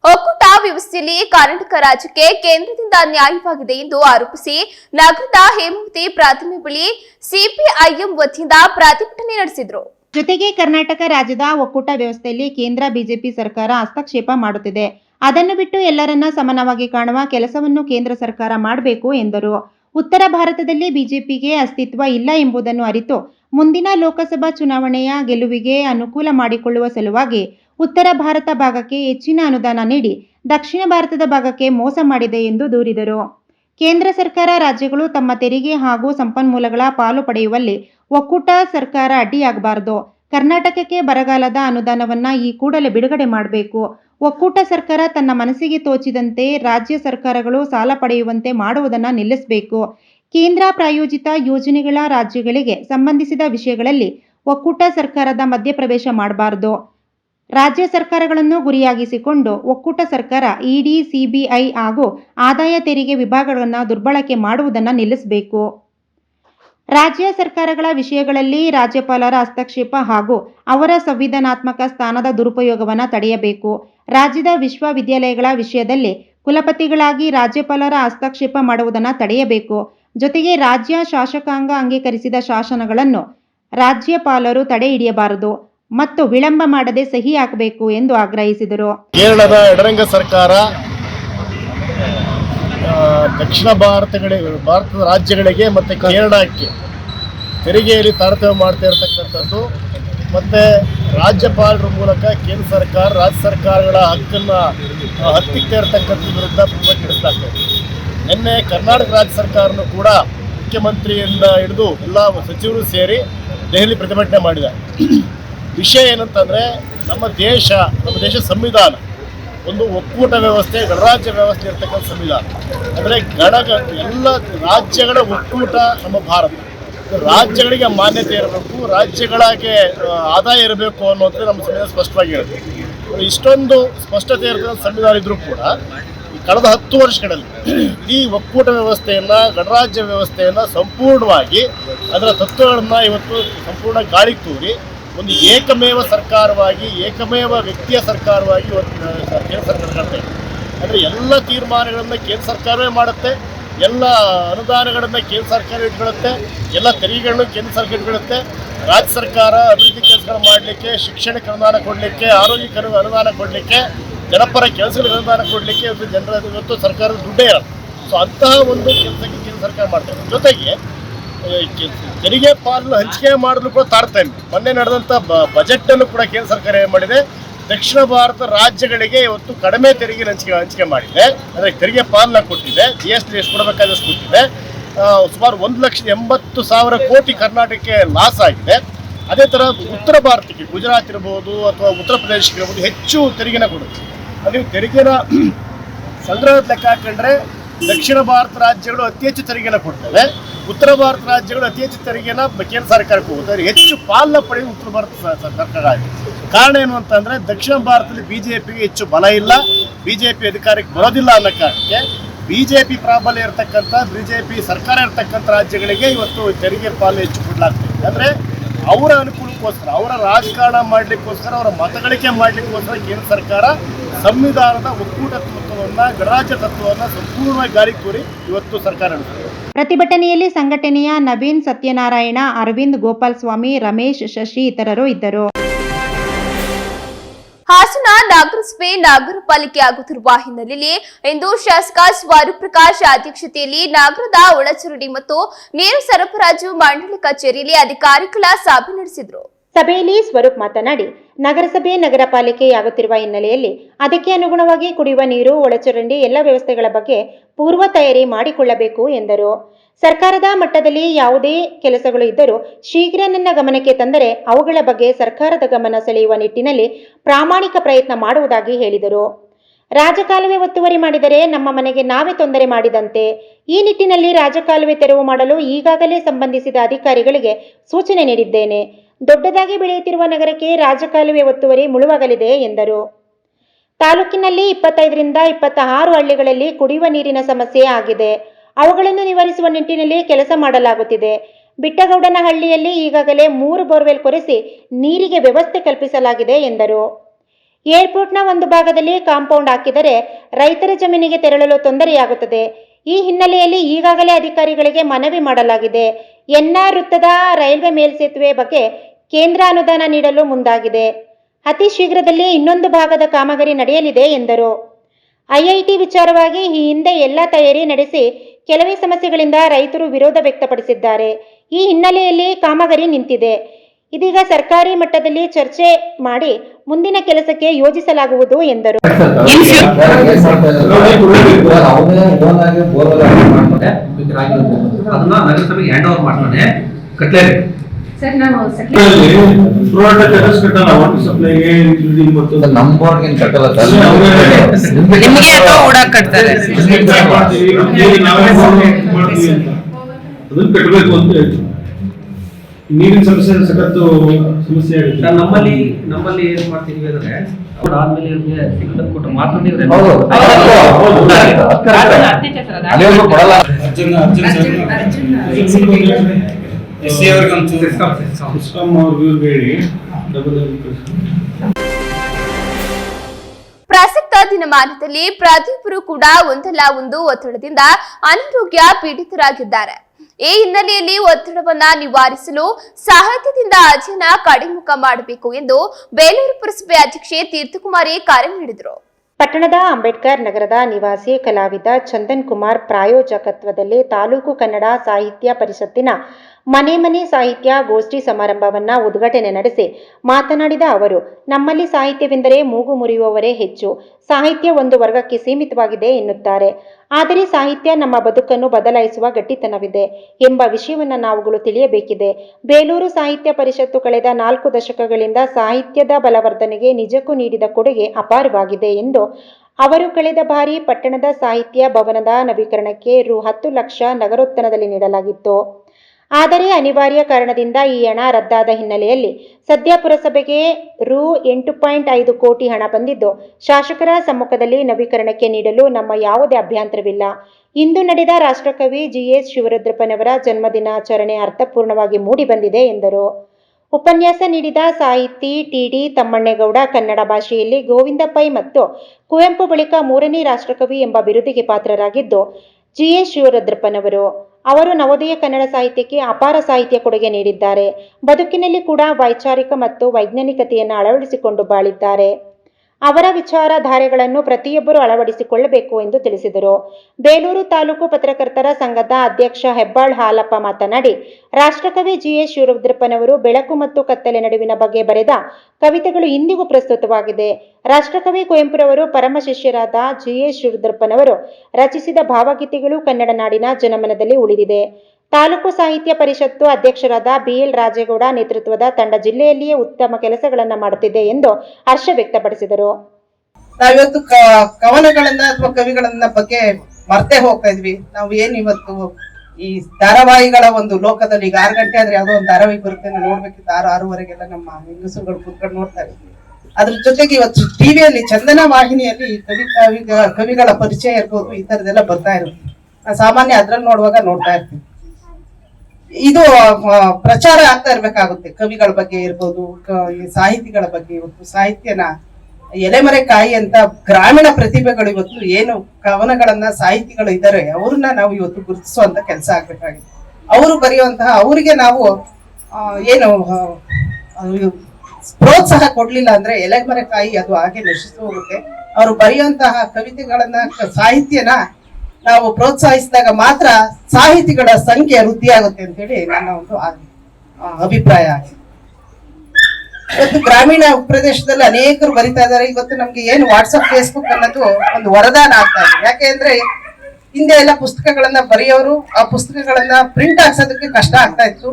ಒಕ್ಕೂಟ ವ್ಯವಸ್ಥೆಯಲ್ಲಿ ಕರ್ನಾಟಕ ರಾಜ್ಯಕ್ಕೆ ಕೇಂದ್ರದಿಂದ ನ್ಯಾಯವಾಗಿದೆ ಎಂದು ಆರೋಪಿಸಿ ನಗರದ ಹೇಮಾವತಿ ಪ್ರಾಥಮಿಕ ಬಳಿ ಸಿಪಿಐಎಂ ವತಿಯಿಂದ ಪ್ರತಿಭಟನೆ ನಡೆಸಿದರು. ಜೊತೆಗೆ ಕರ್ನಾಟಕ ರಾಜ್ಯದ ಒಕ್ಕೂಟ ವ್ಯವಸ್ಥೆಯಲ್ಲಿ ಕೇಂದ್ರ ಬಿಜೆಪಿ ಸರ್ಕಾರ ಹಸ್ತಕ್ಷೇಪ ಮಾಡುತ್ತಿದೆ. ಅದನ್ನು ಬಿಟ್ಟು ಎಲ್ಲರನ್ನ ಸಮಾನವಾಗಿ ಕಾಣುವ ಕೆಲಸವನ್ನು ಕೇಂದ್ರ ಸರ್ಕಾರ ಮಾಡಬೇಕು ಎಂದರು. ಉತ್ತರ ಭಾರತದಲ್ಲಿ ಬಿಜೆಪಿಗೆ ಅಸ್ತಿತ್ವ ಇಲ್ಲ ಎಂಬುದನ್ನು ಅರಿತು ಮುಂದಿನ ಲೋಕಸಭಾ ಚುನಾವಣೆಯ ಗೆಲುವಿಗೆ ಅನುಕೂಲ ಮಾಡಿಕೊಳ್ಳುವ ಸಲುವಾಗಿ ಉತ್ತರ ಭಾರತ ಭಾಗಕ್ಕೆ ಹೆಚ್ಚಿನ ಅನುದಾನ ನೀಡಿ ದಕ್ಷಿಣ ಭಾರತದ ಭಾಗಕ್ಕೆ ಮೋಸ ಮಾಡಿದೆ ಎಂದು ದೂರಿದರು. ಕೇಂದ್ರ ಸರ್ಕಾರ ರಾಜ್ಯಗಳು ತಮ್ಮ ತೆರಿಗೆ ಹಾಗೂ ಸಂಪನ್ಮೂಲಗಳ ಪಾಲು ಪಡೆಯುವಲ್ಲಿ ಒಕ್ಕೂಟ ಸರ್ಕಾರ ಅಡ್ಡಿಯಾಗಬಾರದು. ಕರ್ನಾಟಕಕ್ಕೆ ಬರಗಾಲದ ಅನುದಾನವನ್ನ ಈ ಕೂಡಲೇ ಬಿಡುಗಡೆ ಮಾಡಬೇಕು. ಒಕ್ಕೂಟ ಸರ್ಕಾರ ತನ್ನ ಮನಸ್ಸಿಗೆ ತೋಚಿದಂತೆ ರಾಜ್ಯ ಸರ್ಕಾರಗಳು ಸಾಲ ಪಡೆಯುವಂತೆ ಮಾಡುವುದನ್ನು ನಿಲ್ಲಿಸಬೇಕು. ಕೇಂದ್ರ ಪ್ರಾಯೋಜಿತ ಯೋಜನೆಗಳ ರಾಜ್ಯಗಳಿಗೆ ಸಂಬಂಧಿಸಿದ ವಿಷಯಗಳಲ್ಲಿ ಒಕ್ಕೂಟ ಸರ್ಕಾರದ ಮಧ್ಯಪ್ರವೇಶ ಮಾಡಬಾರದು. ರಾಜ್ಯ ಸರ್ಕಾರಗಳನ್ನು ಗುರಿಯಾಗಿಸಿಕೊಂಡು ಒಕ್ಕೂಟ ಸರ್ಕಾರ, ಇಡಿ, ಸಿಬಿಐ ಹಾಗೂ ಆದಾಯ ತೆರಿಗೆ ವಿಭಾಗಗಳನ್ನು ದುರ್ಬಳಕೆ ಮಾಡುವುದನ್ನು ನಿಲ್ಲಿಸಬೇಕು. ರಾಜ್ಯ ಸರ್ಕಾರಗಳ ವಿಷಯಗಳಲ್ಲಿ ರಾಜ್ಯಪಾಲರ ಹಸ್ತಕ್ಷೇಪ ಹಾಗೂ ಅವರ ಸಂವಿಧಾನಾತ್ಮಕ ಸ್ಥಾನದ ದುರುಪಯೋಗವನ್ನು ತಡೆಯಬೇಕು. ರಾಜ್ಯದ ವಿಶ್ವವಿದ್ಯಾಲಯಗಳ ವಿಷಯದಲ್ಲಿ ಕುಲಪತಿಗಳಾಗಿ ರಾಜ್ಯಪಾಲರ ಹಸ್ತಕ್ಷೇಪ ಮಾಡುವುದನ್ನು ತಡೆಯಬೇಕು. ಜೊತೆಗೆ ರಾಜ್ಯ ಶಾಸಕಾಂಗ ಅಂಗೀಕರಿಸಿದ ಶಾಸನಗಳನ್ನು ರಾಜ್ಯಪಾಲರು ತಡೆ ಹಿಡಿಯಬಾರದು ಮತ್ತು ವಿಳಂಬ ಮಾಡದೆ ಸಹಿ ಹಾಕಬೇಕು ಎಂದು ಆಗ್ರಹಿಸಿದರು. ಕೇರಳದ ಎಡರಂಗ ಸರ್ಕಾರ ದಕ್ಷಿಣ ಭಾರತಗಳಿಗೆ ಭಾರತದ ರಾಜ್ಯಗಳಿಗೆ ಮತ್ತು ಕೇರಳಕ್ಕೆ ತೆರಿಗೆಯಲ್ಲಿ ತಾರತಮ್ಯ ಮಾಡ್ತಾ ಇರತಕ್ಕಂಥದ್ದು. ಮತ್ತು ರಾಜ್ಯಪಾಲರ ಮೂಲಕ ಕೇಂದ್ರ ಸರ್ಕಾರ, ರಾಜ್ಯ ಸರ್ಕಾರಗಳ ಹಕ್ಕನ್ನು ಹತ್ತಿಕ್ತಾ ಇರತಕ್ಕಂಥ ವಿರುದ್ಧ ಪ್ರತಿಭಟನೆ ಇದೆ. ನಿನ್ನೆ ಕರ್ನಾಟಕ ರಾಜ್ಯ ಸರ್ಕಾರನು ಕೂಡ ಮುಖ್ಯಮಂತ್ರಿಯಿಂದ ಹಿಡಿದು ಎಲ್ಲ ಸಚಿವರು ಸೇರಿ ದೆಹಲಿ ಪ್ರತಿಭಟನೆ ಮಾಡಿದ್ದಾರೆ. ವಿಷಯ ಏನಂತಂದರೆ, ನಮ್ಮ ದೇಶ ನಮ್ಮ ದೇಶ ಸಂವಿಧಾನ, ಒಂದು ಒಕ್ಕೂಟ ವ್ಯವಸ್ಥೆ, ಗಣರಾಜ್ಯ ವ್ಯವಸ್ಥೆ ಇರ್ತಕ್ಕಂಥ ಸಂವಿಧಾನ. ಅಂದರೆ ಗಣಗ, ಎಲ್ಲ ರಾಜ್ಯಗಳ ಒಕ್ಕೂಟ ನಮ್ಮ ಭಾರತ. ರಾಜ್ಯಗಳಿಗೆ ಮಾನ್ಯತೆ ಇರಬೇಕು, ರಾಜ್ಯಗಳಿಗೆ ಆದಾಯ ಇರಬೇಕು ಅನ್ನೋದು ನಮ್ಮ ಸಂವಿಧಾನ ಸ್ಪಷ್ಟವಾಗಿ ಹೇಳುತ್ತೆ ಇಷ್ಟೊಂದು ಸ್ಪಷ್ಟತೆ ಇರ್ತದೆ ಸಂವಿಧಾನ ಇದ್ರೂ ಕೂಡ ಕಳೆದ ಹತ್ತು ವರ್ಷಗಳಲ್ಲಿ ಈ ಒಕ್ಕೂಟ ವ್ಯವಸ್ಥೆಯನ್ನು, ಗಣರಾಜ್ಯ ವ್ಯವಸ್ಥೆಯನ್ನು ಸಂಪೂರ್ಣವಾಗಿ ಅದರ ತತ್ವಗಳನ್ನು ಇವತ್ತು ಸಂಪೂರ್ಣ ಗಾಳಿ ತೂರಿ ಒಂದು ಏಕಮೇವ ಸರ್ಕಾರವಾಗಿ, ಏಕಮೇವ ವ್ಯಕ್ತಿಯ ಸರ್ಕಾರವಾಗಿ ಇವತ್ತು ಕೇಂದ್ರ ಸರ್ಕಾರ ಇದೆ. ಅಂದರೆ ಎಲ್ಲ ತೀರ್ಮಾನಗಳನ್ನು ಕೇಂದ್ರ ಸರ್ಕಾರವೇ ಮಾಡುತ್ತೆ. ಎಲ್ಲ ಅನುದಾನಗಳನ್ನು ಕೇಂದ್ರ ಸರ್ಕಾರ ಇಟ್ಕೊಳ್ಳುತ್ತೆ, ಎಲ್ಲ ತೆರಿಗೆಗಳನ್ನು ಕೇಂದ್ರ ಸರ್ಕಾರ ಇಟ್ಕೊಳ್ಳುತ್ತೆ. ರಾಜ್ಯ ಸರ್ಕಾರ ಅಭಿವೃದ್ಧಿ ಕೆಲಸಗಳು ಮಾಡಲಿಕ್ಕೆ, ಶಿಕ್ಷಣಕ್ಕೆ ಅನುದಾನ ಕೊಡಲಿಕ್ಕೆ ಆರೋಗ್ಯಕ್ಕೆ ಅನುದಾನ ಕೊಡಲಿಕ್ಕೆ, ಜನಪರ ಕೆಲಸಗಳಿಗೆ ಅನುದಾನ ಕೊಡಲಿಕ್ಕೆ ಇವತ್ತು ಜನರ ಇವತ್ತು ಸರ್ಕಾರದ ದುಡ್ಡೇ ಇರಲ್ಲ ಸೊ ಅಂತಹ ಒಂದು ಕೆಲಸಕ್ಕೆ ಕೇಂದ್ರ ಸರ್ಕಾರ ಮಾಡ್ತಾರೆ ಜೊತೆಗೆ ತೆರಿಗೆ ಪಾಲು ಹಂಚಿಕೆ ಮಾಡಲು ಕೂಡ ತಾರತಮ್ಯ ಮೊನ್ನೆ ನಡೆದಂಥ ಬಜೆಟ್ ಅನ್ನು ಕೂಡ ಕೇಂದ್ರ ಸರ್ಕಾರ ಏನು ಮಾಡಿದೆ? ದಕ್ಷಿಣ ಭಾರತ ರಾಜ್ಯಗಳಿಗೆ ಇವತ್ತು ಕಡಿಮೆ ತೆರಿಗೆ ಹಂಚಿಕೆ ಹಂಚಿಕೆ ಮಾಡಿದೆ. ಅಂದರೆ ತೆರಿಗೆ ಪಾಲನ್ನ ಕೊಟ್ಟಿದೆ. ಜಿ ಎಸ್ ಟಿ ಎಷ್ಟು ಕೊಡಬೇಕಾದಷ್ಟು ಕೊಟ್ಟಿದೆ. ಸುಮಾರು ಒಂದು ಲಕ್ಷದ ಎಂಬತ್ತು ಸಾವಿರ ಕೋಟಿ ಕರ್ನಾಟಕಕ್ಕೆ ಲಾಸ್ ಆಗಿದೆ. ಅದೇ ಥರ ಉತ್ತರ ಭಾರತಕ್ಕೆ ಗುಜರಾತ್ ಇರ್ಬೋದು ಅಥವಾ ಉತ್ತರ ಪ್ರದೇಶಕ್ಕೆ ಇರ್ಬೋದು ಹೆಚ್ಚು ತೆರಿಗೆನ ಕೊಡುತ್ತೆ. ಅಲ್ಲಿ ತೆರಿಗೆನ ಸಂಗ್ರಹದ ಲೆಕ್ಕ ಹಾಕೊಂಡ್ರೆ ದಕ್ಷಿಣ ಭಾರತ ರಾಜ್ಯಗಳು ಅತಿ ಹೆಚ್ಚು ತೆರಿಗೆನ ಕೊಡ್ತವೆ. ಉತ್ತರ ಭಾರತ ರಾಜ್ಯಗಳು ಅತಿ ಹೆಚ್ಚು ತೆರಿಗೆನ ಬ- ಕೇಂದ್ರ ಸರ್ಕಾರಕ್ಕೆ ಹೋಗುತ್ತೆ ಹೆಚ್ಚು ಪಾಲನ ಪಡೆಯುವ ಉತ್ತರ ಭಾರತ ಸರ್ಕಾರ ಕಾರಣ ಏನು ಅಂತಂದ್ರೆ, ದಕ್ಷಿಣ ಭಾರತದಲ್ಲಿ ಬಿಜೆಪಿಗೆ ಹೆಚ್ಚು ಬಲ ಇಲ್ಲ. ಬಿಜೆಪಿ ಅಧಿಕಾರಕ್ಕೆ ಬರೋದಿಲ್ಲ ಅನ್ನೋ ಕಾರಣಕ್ಕೆ ಬಿಜೆಪಿ ಪ್ರಾಬಲ್ಯ ಇರತಕ್ಕಂಥ, ಬಿಜೆಪಿ ಸರ್ಕಾರ ಇರತಕ್ಕಂಥ ರಾಜ್ಯಗಳಿಗೆ ಇವತ್ತು ತೆರಿಗೆ ಪಾಲು ಹೆಚ್ಚು ಕೊಡಲಾಗ್ತದೆ ಅಂದ್ರೆ ಅವರ ಅನುಕೂಲಕ್ಕೋಸ್ಕರ, ಅವರ ರಾಜಕಾರಣ ಮಾಡಲಿಕ್ಕೋಸ್ಕರ, ಅವರ ಮತಗಳಿಕೆ ಮಾಡಲಿಕ್ಕೋಸ್ಕರ ಕೇಂದ್ರ ಸರ್ಕಾರ ಸಂವಿಧಾನದ ಒಕ್ಕೂಟ ತತ್ವವನ್ನು ಗಣರಾಜ್ಯ ತತ್ವವನ್ನ ಸಂಪೂರ್ಣವಾಗಿ ಗಾಳಿ ತೋರಿ ಇವತ್ತು ಸರ್ಕಾರ ನಡೆಸಿದೆ ಪ್ರತಿಭಟನೆಯಲ್ಲಿ ಸಂಘಟನೆಯ ನವೀನ್ ಸತ್ಯನಾರಾಯಣ ಅರವಿಂದ್ ಗೋಪಾಲ್ ಸ್ವಾಮಿ ರಮೇಶ್ ಶಶಿ ಇತರರು ಇದ್ದರು. ಹಾಸನ ನಗರಸಭೆ ನಗರ ಪಾಲಿಕೆ ಆಗುತ್ತಿರುವ ಹಿನ್ನೆಲೆಯಲ್ಲಿ ಇಂದು ಶಾಸಕ ಸ್ವರೂಪ್ರಕಾಶ್ ಅಧ್ಯಕ್ಷತೆಯಲ್ಲಿ ನಗರದ ಒಳಚರಂಡಿ ಮತ್ತು ನೀರು ಸರಬರಾಜು ಮಂಡಳಿ ಕಚೇರಿಯಲ್ಲಿ ಅಧಿಕಾರಿಗಳ ಸಭೆ ನಡೆಸಿದರು. ಸಭೆಯಲ್ಲಿ ಸ್ವರೂಪ್ ಮಾತನಾಡಿ, ನಗರಸಭೆ ನಗರ ಪಾಲಿಕೆಯಾಗುತ್ತಿರುವ ಹಿನ್ನೆಲೆಯಲ್ಲಿ ಅದಕ್ಕೆ ಅನುಗುಣವಾಗಿ ಕುಡಿಯುವ ನೀರು, ಒಳಚರಂಡಿ ಎಲ್ಲ ವ್ಯವಸ್ಥೆಗಳ ಬಗ್ಗೆ ಪೂರ್ವ ತಯಾರಿ ಮಾಡಿಕೊಳ್ಳಬೇಕು ಎಂದರು. ಸರ್ಕಾರದ ಮಟ್ಟದಲ್ಲಿ ಯಾವುದೇ ಕೆಲಸಗಳು ಇದ್ದರೂ ಶೀಘ್ರ ನನ್ನ ಗಮನಕ್ಕೆ ತಂದರೆ ಅವುಗಳ ಬಗ್ಗೆ ಸರ್ಕಾರದ ಗಮನ ಸೆಳೆಯುವ ನಿಟ್ಟಿನಲ್ಲಿ ಪ್ರಾಮಾಣಿಕ ಪ್ರಯತ್ನ ಮಾಡುವುದಾಗಿ ಹೇಳಿದರು. ರಾಜಕಾಲುವೆ ಒತ್ತುವರಿ ಮಾಡಿದರೆ ನಮ್ಮ ಮನೆಗೆ ನಾವೇ ತೊಂದರೆ ಮಾಡಿದಂತೆ. ಈ ನಿಟ್ಟಿನಲ್ಲಿ ರಾಜಕಾಲುವೆ ತೆರವು ಮಾಡಲು ಈಗಾಗಲೇ ಸಂಬಂಧಿಸಿದ ಅಧಿಕಾರಿಗಳಿಗೆ ಸೂಚನೆ ನೀಡಿದ್ದೇನೆ. ದೊಡ್ಡದಾಗಿ ಬೆಳೆಯುತ್ತಿರುವ ನಗರಕ್ಕೆ ರಾಜಕಾಲುವೆ ಒತ್ತುವರಿ ಮುಳುವಾಗಲಿದೆ ಎಂದರು. ತಾಲೂಕಿನಲ್ಲಿ ಇಪ್ಪತ್ತೈದರಿಂದ ಇಪ್ಪತ್ತ ಆರು ಹಳ್ಳಿಗಳಲ್ಲಿ ಕುಡಿಯುವ ನೀರಿನ ಸಮಸ್ಯೆ ಆಗಿದೆ. ಅವುಗಳನ್ನು ನಿವಾರಿಸುವ ನಿಟ್ಟಿನಲ್ಲಿ ಕೆಲಸ ಮಾಡಲಾಗುತ್ತಿದೆ. ಬಿಟ್ಟಗೌಡನಹಳ್ಳಿಯಲ್ಲಿ ಈಗಾಗಲೇ ಮೂರು ಬೋರ್ವೆಲ್ ಕೊರೆಸಿ ನೀರಿಗೆ ವ್ಯವಸ್ಥೆ ಕಲ್ಪಿಸಲಾಗಿದೆ ಎಂದರು. ಏರ್ಪೋರ್ಟ್ನ ಒಂದು ಭಾಗದಲ್ಲಿ ಕಾಂಪೌಂಡ್ ಹಾಕಿದರೆ ರೈತರ ಜಮೀನಿಗೆ ತೆರಳಲು ತೊಂದರೆಯಾಗುತ್ತದೆ. ಈ ಹಿನ್ನೆಲೆಯಲ್ಲಿ ಈಗಾಗಲೇ ಅಧಿಕಾರಿಗಳಿಗೆ ಮನವಿ ಮಾಡಲಾಗಿದೆ. ಎನ್ಆರ್ ವೃತ್ತದ ರೈಲ್ವೆ ಮೇಲ್ಸೇತುವೆ ಬಗ್ಗೆ ಕೇಂದ್ರ ಅನುದಾನ ನೀಡಲು ಮುಂದಾಗಿದೆ. ಅತಿ ಶೀಘ್ರದಲ್ಲಿ ಇನ್ನೊಂದು ಭಾಗದ ಕಾಮಗಾರಿ ನಡೆಯಲಿದೆ ಎಂದರು. ಐಐಟಿ ವಿಚಾರವಾಗಿ ಈ ಹಿಂದೆ ಎಲ್ಲ ತಯಾರಿ ನಡೆಸಿ ಕೆಲವೇ ಸಮಸ್ಯೆಗಳಿಂದ ರೈತರು ವಿರೋಧ ವ್ಯಕ್ತಪಡಿಸಿದ್ದಾರೆ. ಈ ಹಿನ್ನೆಲೆಯಲ್ಲಿ ಕಾಮಗಾರಿ ನಿಂತಿದೆ. ಇದೀಗ ಸರ್ಕಾರಿ ಮಟ್ಟದಲ್ಲಿ ಚರ್ಚೆ ಮಾಡಿ ಮುಂದಿನ ಕೆಲಸಕ್ಕೆ ಯೋಜಿಸಲಾಗುವುದು ಎಂದರು ಅದನ್ನ ಕಟ್ಟಬೇಕು ಅಂತ ಹೇಳ್ತೀವಿ ನೀರಿನ ಸಮಸ್ಯೆ ಸಖತ್ತು ಸಮಸ್ಯೆ ಆಗುತ್ತೆ. ಸರ್, ನಮ್ಮಲ್ಲಿ ನಮ್ಮಲ್ಲಿ ಏನ್ ಮಾಡ್ತೀವಿ ಅಂದ್ರೆ ಅವ್ರು ಆದ್ಮೇಲೆ ಇವ್ರಿಗೆ ಸಿಗ್ನಲ್ ಕೊಟ್ಟು ಮಾತ್ರ ನೀವ್ರೆ. ಹೌದು. ಅಲ್ಲಿವರೆಗೂ ಕೊಡಲ್ಲ. ಅರ್ಜುನ್ ಅರ್ಜುನ್ ಎಸ್ ಸಿ ಅವ್ರಿಗೆ ಒಂಚೂರು ಸಿಸ್ಟಮ್ ಅವ್ರಿಗೆ ಇವ್ರಿಗೆ ಹೇಳಿ. ಡಬಲ್ ಪ್ರಸಕ್ತ ದಿನಮಾನದಲ್ಲಿ ಪ್ರತಿಯೊಬ್ಬರು ಕೂಡ ಒಂದಲ್ಲ ಒಂದು ಒತ್ತಡದಿಂದ ಅನಾರೋಗ್ಯ ಪೀಡಿತರಾಗಿದ್ದಾರೆ. ಈ ಹಿನ್ನೆಲೆಯಲ್ಲಿ ಒತ್ತಡವನ್ನ ನಿವಾರಿಸಲು ಸಾಹಿತ್ಯದಿಂದ ಅಧ್ಯಯನ ಕಡಿಮುಖ ಮಾಡಬೇಕು ಎಂದು ಬೇಲೂರು ಪುರಸಭೆ ಅಧ್ಯಕ್ಷೆ ತೀರ್ಥಕುಮಾರಿ ಕರೆ ನೀಡಿದರು. ಪಟ್ಟಣದ ಅಂಬೇಡ್ಕರ್ ನಗರದ ನಿವಾಸಿ ಕಲಾವಿದ ಚಂದನ್ ಕುಮಾರ್ ಪ್ರಾಯೋಜಕತ್ವದಲ್ಲಿ ತಾಲೂಕು ಕನ್ನಡ ಸಾಹಿತ್ಯ ಪರಿಷತ್ತಿನ ಮನೆ ಮನೆ ಸಾಹಿತ್ಯ ಗೋಷ್ಠಿ ಸಮಾರಂಭವನ್ನ ಉದ್ಘಾಟನೆ ನಡೆಸಿ ಮಾತನಾಡಿದ ಅವರು, ನಮ್ಮಲ್ಲಿ ಸಾಹಿತ್ಯವೆಂದರೆ ಮೂಗು ಮುರಿಯುವವರೇ ಹೆಚ್ಚು. ಸಾಹಿತ್ಯ ಒಂದು ವರ್ಗಕ್ಕೆ ಸೀಮಿತವಾಗಿದೆ ಎನ್ನುತ್ತಾರೆ. ಆದರೆ ಸಾಹಿತ್ಯ ನಮ್ಮ ಬದುಕನ್ನು ಬದಲಾಯಿಸುವ ಗಟ್ಟಿತನವಿದೆ ಎಂಬ ವಿಷಯವನ್ನು ನಾವುಗಳು ತಿಳಿಯಬೇಕಿದೆ. ಬೇಲೂರು ಸಾಹಿತ್ಯ ಪರಿಷತ್ತು ಕಳೆದ ನಾಲ್ಕು ದಶಕಗಳಿಂದ ಸಾಹಿತ್ಯದ ಬಲವರ್ಧನೆಗೆ ನಿಜಕ್ಕೂ ನೀಡಿದ ಕೊಡುಗೆ ಅಪಾರವಾಗಿದೆ ಎಂದು ಅವರು ಕಳೆದ ಬಾರಿ ಪಟ್ಟಣದ ಸಾಹಿತ್ಯ ಭವನದ ನವೀಕರಣಕ್ಕೆ ರು ಹತ್ತು ಲಕ್ಷ ನಗರೋತ್ತನದಲ್ಲಿ ನೀಡಲಾಗಿತ್ತು. ಆದರೆ ಅನಿವಾರ್ಯ ಕಾರಣದಿಂದ ಈ ಹಣ ರದ್ದಾದ ಹಿನ್ನೆಲೆಯಲ್ಲಿ ಸದ್ಯ ಪುರಸಭೆಗೆ ರು ಎಂಟು ಪಾಯಿಂಟ್ ಐದು ಕೋಟಿ ಹಣ ಬಂದಿದ್ದು, ಶಾಸಕರ ಸಮ್ಮುಖದಲ್ಲಿ ನವೀಕರಣಕ್ಕೆ ನೀಡಲು ನಮ್ಮ ಯಾವುದೇ ಅಭ್ಯಂತರವಿಲ್ಲ. ಇಂದು ನಡೆದ ರಾಷ್ಟ್ರಕವಿ ಜಿಎಸ್ ಶಿವರುದ್ರಪ್ಪನವರ ಜನ್ಮದಿನಾಚರಣೆ ಅರ್ಥಪೂರ್ಣವಾಗಿ ಮೂಡಿಬಂದಿದೆ ಎಂದರು. ಉಪನ್ಯಾಸ ನೀಡಿದ ಸಾಹಿತಿ ಟಿಡಿ ತಮ್ಮಣ್ಣೇಗೌಡ ಕನ್ನಡ ಭಾಷೆಯಲ್ಲಿ ಗೋವಿಂದ ಪೈ ಮತ್ತು ಕುವೆಂಪು ಬಳಿಕ ಮೂರನೇ ರಾಷ್ಟ್ರಕವಿ ಎಂಬ ಬಿರುದಿಗೆ ಪಾತ್ರರಾಗಿದ್ದು, ಜಿಎಸ್ ಶಿವರುದ್ರಪ್ಪನವರು. ಅವರು ನವೋದಯ ಕನ್ನಡ ಸಾಹಿತ್ಯಕ್ಕೆ ಅಪಾರ ಸಾಹಿತ್ಯ ಕೊಡುಗೆ ನೀಡಿದ್ದಾರೆ. ಬದುಕಿನಲ್ಲಿ ಕೂಡ ವೈಚಾರಿಕ ಮತ್ತು ವೈಜ್ಞಾನಿಕತೆಯನ್ನು ಅಳವಡಿಸಿಕೊಂಡು ಬಾಳಿದ್ದಾರೆ. ಅವರ ವಿಚಾರಧಾರೆಗಳನ್ನು ಪ್ರತಿಯೊಬ್ಬರು ಅಳವಡಿಸಿಕೊಳ್ಳಬೇಕು ಎಂದು ತಿಳಿಸಿದರು. ಬೇಲೂರು ತಾಲೂಕು ಪತ್ರಕರ್ತರ ಸಂಘದ ಅಧ್ಯಕ್ಷ ಹೆಬ್ಬಾಳ್ ಹಾಲಪ್ಪ ಮಾತನಾಡಿ, ರಾಷ್ಟ್ರಕವಿ ಜಿಎಸ್ ಶಿವರುದ್ರಪ್ಪನವರು ಬೆಳಕು ಮತ್ತು ಕತ್ತಲೆ ನಡುವಿನ ಬಗ್ಗೆ ಬರೆದ ಕವಿತೆಗಳು ಇಂದಿಗೂ ಪ್ರಸ್ತುತವಾಗಿದೆ. ರಾಷ್ಟ್ರಕವಿ ಕುವೆಂಪುರವರು ಪರಮ ಶಿಷ್ಯರಾದ ಜಿಎಸ್ ಶಿವರುದ್ರಪ್ಪನವರು ರಚಿಸಿದ ಭಾವಗೀತೆಗಳು ಕನ್ನಡ ನಾಡಿನ ಜನಮನದಲ್ಲಿ ಉಳಿದಿದೆ. ತಾಲೂಕು ಸಾಹಿತ್ಯ ಪರಿಷತ್ತು ಅಧ್ಯಕ್ಷರಾದ ಬಿಎಲ್ ರಾಜೇಗೌಡ ನೇತೃತ್ವದ ತಂಡ ಜಿಲ್ಲೆಯಲ್ಲಿಯೇ ಉತ್ತಮ ಕೆಲಸಗಳನ್ನು ಮಾಡುತ್ತಿದೆ ಎಂದು ಹರ್ಷ ವ್ಯಕ್ತಪಡಿಸಿದರು. ನಾವಿವತ್ತು ಕವನಗಳನ್ನ ಅಥವಾ ಕವಿಗಳನ್ನ ಬಗ್ಗೆ ಮರ್ತೆ ಹೋಗ್ತಾ ಇದ್ವಿ. ನಾವು ಏನ್ ಇವತ್ತು ಈ ಧಾರಾವಾಹಿಗಳ ಒಂದು ಲೋಕದಲ್ಲಿ ಈಗ ಆರು ಗಂಟೆ ಆದ್ರೆ ಯಾವ್ದೋ ಒಂದು ಧಾರಾವಾಹಿ ಬರುತ್ತೆ ನೋಡ್ಬೇಕಿತ್ತು. ಆರು, ಆರೂವರೆಗೆಲ್ಲ ನಮ್ಮ ಹೆಂಗಸುಗಳು ಕೂತ್ಕೊಂಡು ನೋಡ್ತಾ ಇದ್ವಿ. ಅದ್ರ ಜೊತೆಗೆ ಇವತ್ತು ಟಿವಿಯಲ್ಲಿ ಚಂದನ ವಾಹಿನಿಯಲ್ಲಿ ಕವಿ ಕವಿ, ಕವಿಗಳ ಪರಿಚಯ ಇರ್ಬೋದು ಈ ತರದೆಲ್ಲ ಬರ್ತಾ ಇರುತ್ತೆ. ಸಾಮಾನ್ಯ ಅದ್ರಲ್ಲಿ ನೋಡುವಾಗ ನೋಡ್ತಾ ಇರ್ತೀನಿ. ಇದು ಪ್ರಚಾರ ಆಗ್ತಾ ಇರ್ಬೇಕಾಗುತ್ತೆ. ಕವಿಗಳ ಬಗ್ಗೆ ಇರ್ಬೋದು ಸಾಹಿತಿಗಳ ಬಗ್ಗೆ ಇವತ್ತು ಸಾಹಿತ್ಯನ ಎಲೆಮರೆ ಕಾಯಿ ಅಂತ ಗ್ರಾಮೀಣ ಪ್ರತಿಭೆಗಳು ಇವತ್ತು ಏನು ಕವನಗಳನ್ನ ಸಾಹಿತಿಗಳು ಇದ್ದಾರೆ, ಅವ್ರನ್ನ ನಾವು ಇವತ್ತು ಗುರುತಿಸುವಂತ ಕೆಲಸ ಆಗ್ಬೇಕಾಗಿದೆ. ಅವರು ಬರೆಯುವಂತಹ, ಅವರಿಗೆ ನಾವು ಏನು ಪ್ರೋತ್ಸಾಹ ಕೊಡ್ಲಿಲ್ಲ ಅಂದ್ರೆ ಎಲೆಮರೆ ಕಾಯಿ ಅದು ಹಾಗೆ ನಶಿಸಿ ಹೋಗುತ್ತೆ. ಅವರು ಬರೆಯುವಂತಹ ಕವಿತೆಗಳನ್ನ ಸಾಹಿತ್ಯನ ನಾವು ಪ್ರೋತ್ಸಾಹಿಸಿದಾಗ ಮಾತ್ರ ಸಾಹಿತಿಗಳ ಸಂಖ್ಯೆ ವೃದ್ಧಿಯಾಗುತ್ತೆ ಅಂತ ಹೇಳಿ ನನ್ನ ಒಂದು ಅಭಿಪ್ರಾಯ ಆಗಿದೆ. ಇವತ್ತು ಗ್ರಾಮೀಣ ಪ್ರದೇಶದಲ್ಲಿ ಅನೇಕರು ಬರಿತಾ ಇದ್ದಾರೆ. ಇವತ್ತು ನಮ್ಗೆ ಏನು ವಾಟ್ಸಪ್ ಫೇಸ್ಬುಕ್ ಅನ್ನೋದು ಒಂದು ವರದಾನ ಆಗ್ತಾ ಇದೆ. ಯಾಕೆ ಅಂದ್ರೆ ಹಿಂದೆ ಎಲ್ಲ ಪುಸ್ತಕಗಳನ್ನ ಬರೆಯೋರು, ಆ ಪುಸ್ತಕಗಳನ್ನ ಪ್ರಿಂಟ್ ಹಾಕ್ಸೋದಕ್ಕೆ ಕಷ್ಟ ಆಗ್ತಾ ಇತ್ತು.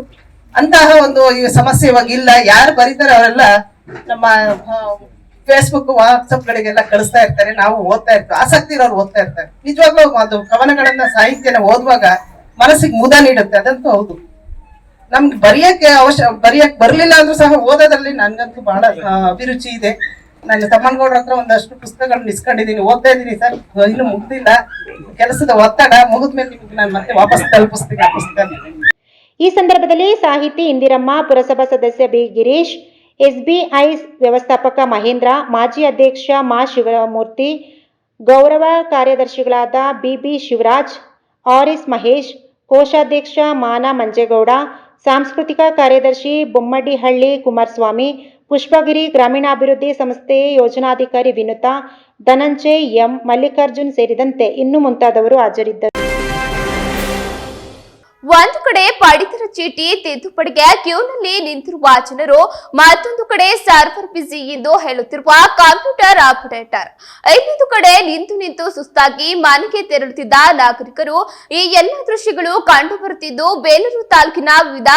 ಅಂತಹ ಒಂದು ಸಮಸ್ಯೆ ಇವಾಗ ಇಲ್ಲ. ಯಾರು ಬರೀತಾರೆ ಅವರೆಲ್ಲ ನಮ್ಮ ಫೇಸ್ಬುಕ್ ವಾಟ್ಸಪ್ ಗಳಿಗೆಲ್ಲ ಕಳಿಸ್ತಾ ಇರ್ತಾರೆ. ನಾವು ಓದ್ತಾ ಇರ್ತೀವಿ. ಆಸಕ್ತಿ ಇರೋರು ಓದ್ತಾ ಇರ್ತಾರೆ. ನಿಜವಾಗ್ಲೂ ಅದು ಕವನಗಳನ್ನ, ಸಾಹಿತ್ಯನ ಓದುವಾಗ ಮನಸ್ಸಿಗೆ ಮುದ ನೀಡುತ್ತೆ. ಅದಂತೂ ಹೌದು. ನಮ್ಗೆ ಬರೆಯಕ್ಕೆ ಅವಶ್ಯ ಬರೆಯಕ್ ಬರ್ಲಿಲ್ಲ ಅಂದ್ರೂ ಸಹ ಓದೋದ್ರಲ್ಲಿ ನನ್ಗಂತೂ ಬಹಳ ಅಭಿರುಚಿ ಇದೆ. ನನ್ನ ತಮ್ಮನಗೌಡ್ರ ಹತ್ರ ಒಂದಷ್ಟು ಪುಸ್ತಕಗಳನ್ನ ಇಸ್ಕೊಂಡಿದ್ದೀನಿ ಓದ್ತಾ ಇದ್ದೀನಿ ಸರ್. ಇನ್ನು ಮುಗ್ದಿಲ್ಲ. ಕೆಲಸದ ಒತ್ತಡ ಮುಗಿದ್ಮೇಲೆ ನಿಮ್ಗೆ ನಾನು ಮತ್ತೆ ವಾಪಸ್ ತಲುಪಿಸ್ತೀನಿ ಆ ಪುಸ್ತಕ. ಈ ಸಂದರ್ಭದಲ್ಲಿ ಸಾಹಿತಿ ಇಂದಿರಮ್ಮ, ಪುರಸಭಾ ಸದಸ್ಯ ಬಿ ಗಿರೀಶ್ ಎಸ್ಬಿಐ ವ್ಯವಸ್ಥಾಪಕ ಮಹೇಂದ್ರ, ಮಾಜಿ ಅಧ್ಯಕ್ಷ ಮಾ. ಶಿವಮೂರ್ತಿ, ಗೌರವ ಕಾರ್ಯದರ್ಶಿಗಳಾದ B B Shivaraj, R S Mahesh, ಕೋಶಾಧ್ಯಕ್ಷ ಮಾನ ಮಂಜೇಗೌಡ, ಸಾಂಸ್ಕೃತಿಕ ಕಾರ್ಯದರ್ಶಿ ಬೊಮ್ಮಡಿಹಳ್ಳಿ ಕುಮಾರಸ್ವಾಮಿ, ಪುಷ್ಪಗಿರಿ ಗ್ರಾಮೀಣಾಭಿವೃದ್ಧಿ ಸಂಸ್ಥೆ ಯೋಜನಾಧಿಕಾರಿ ವಿನುತಾ, ಧನಂಜಯ್ ಎಂ. ಮಲ್ಲಿಕಾರ್ಜುನ್ ಸೇರಿದಂತೆ ಇನ್ನು ಮುಂತಾದವರು ಹಾಜರಿದ್ದರು ಒಂದು ಕಡೆ ಪಡಿತರ ಚೀಟಿ ತಿದ್ದುಪಡಿಗೆ ಕ್ಯೂನಲ್ಲಿ ನಿಂತಿರುವ ಜನರು, ಮತ್ತೊಂದು ಕಡೆ ಸರ್ವರ್ ಬಿಸಿ ಎಂದು ಹೇಳುತ್ತಿರುವ ಕಂಪ್ಯೂಟರ್ ಆಪರೇಟರ್. ಐದೊಂದು ಕಡೆ ನಿಂತು ನಿಂತು ಸುಸ್ತಾಗಿ ಮನೆಗೆ ತೆರಳುತ್ತಿದ್ದ ನಾಗರಿಕರು, ಈ ಎಲ್ಲ ದೃಶ್ಯಗಳು ಕಂಡು ಬರುತ್ತಿದ್ದು ಬೇಲೂರು ತಾಲೂಕಿನ ವಿವಿಧ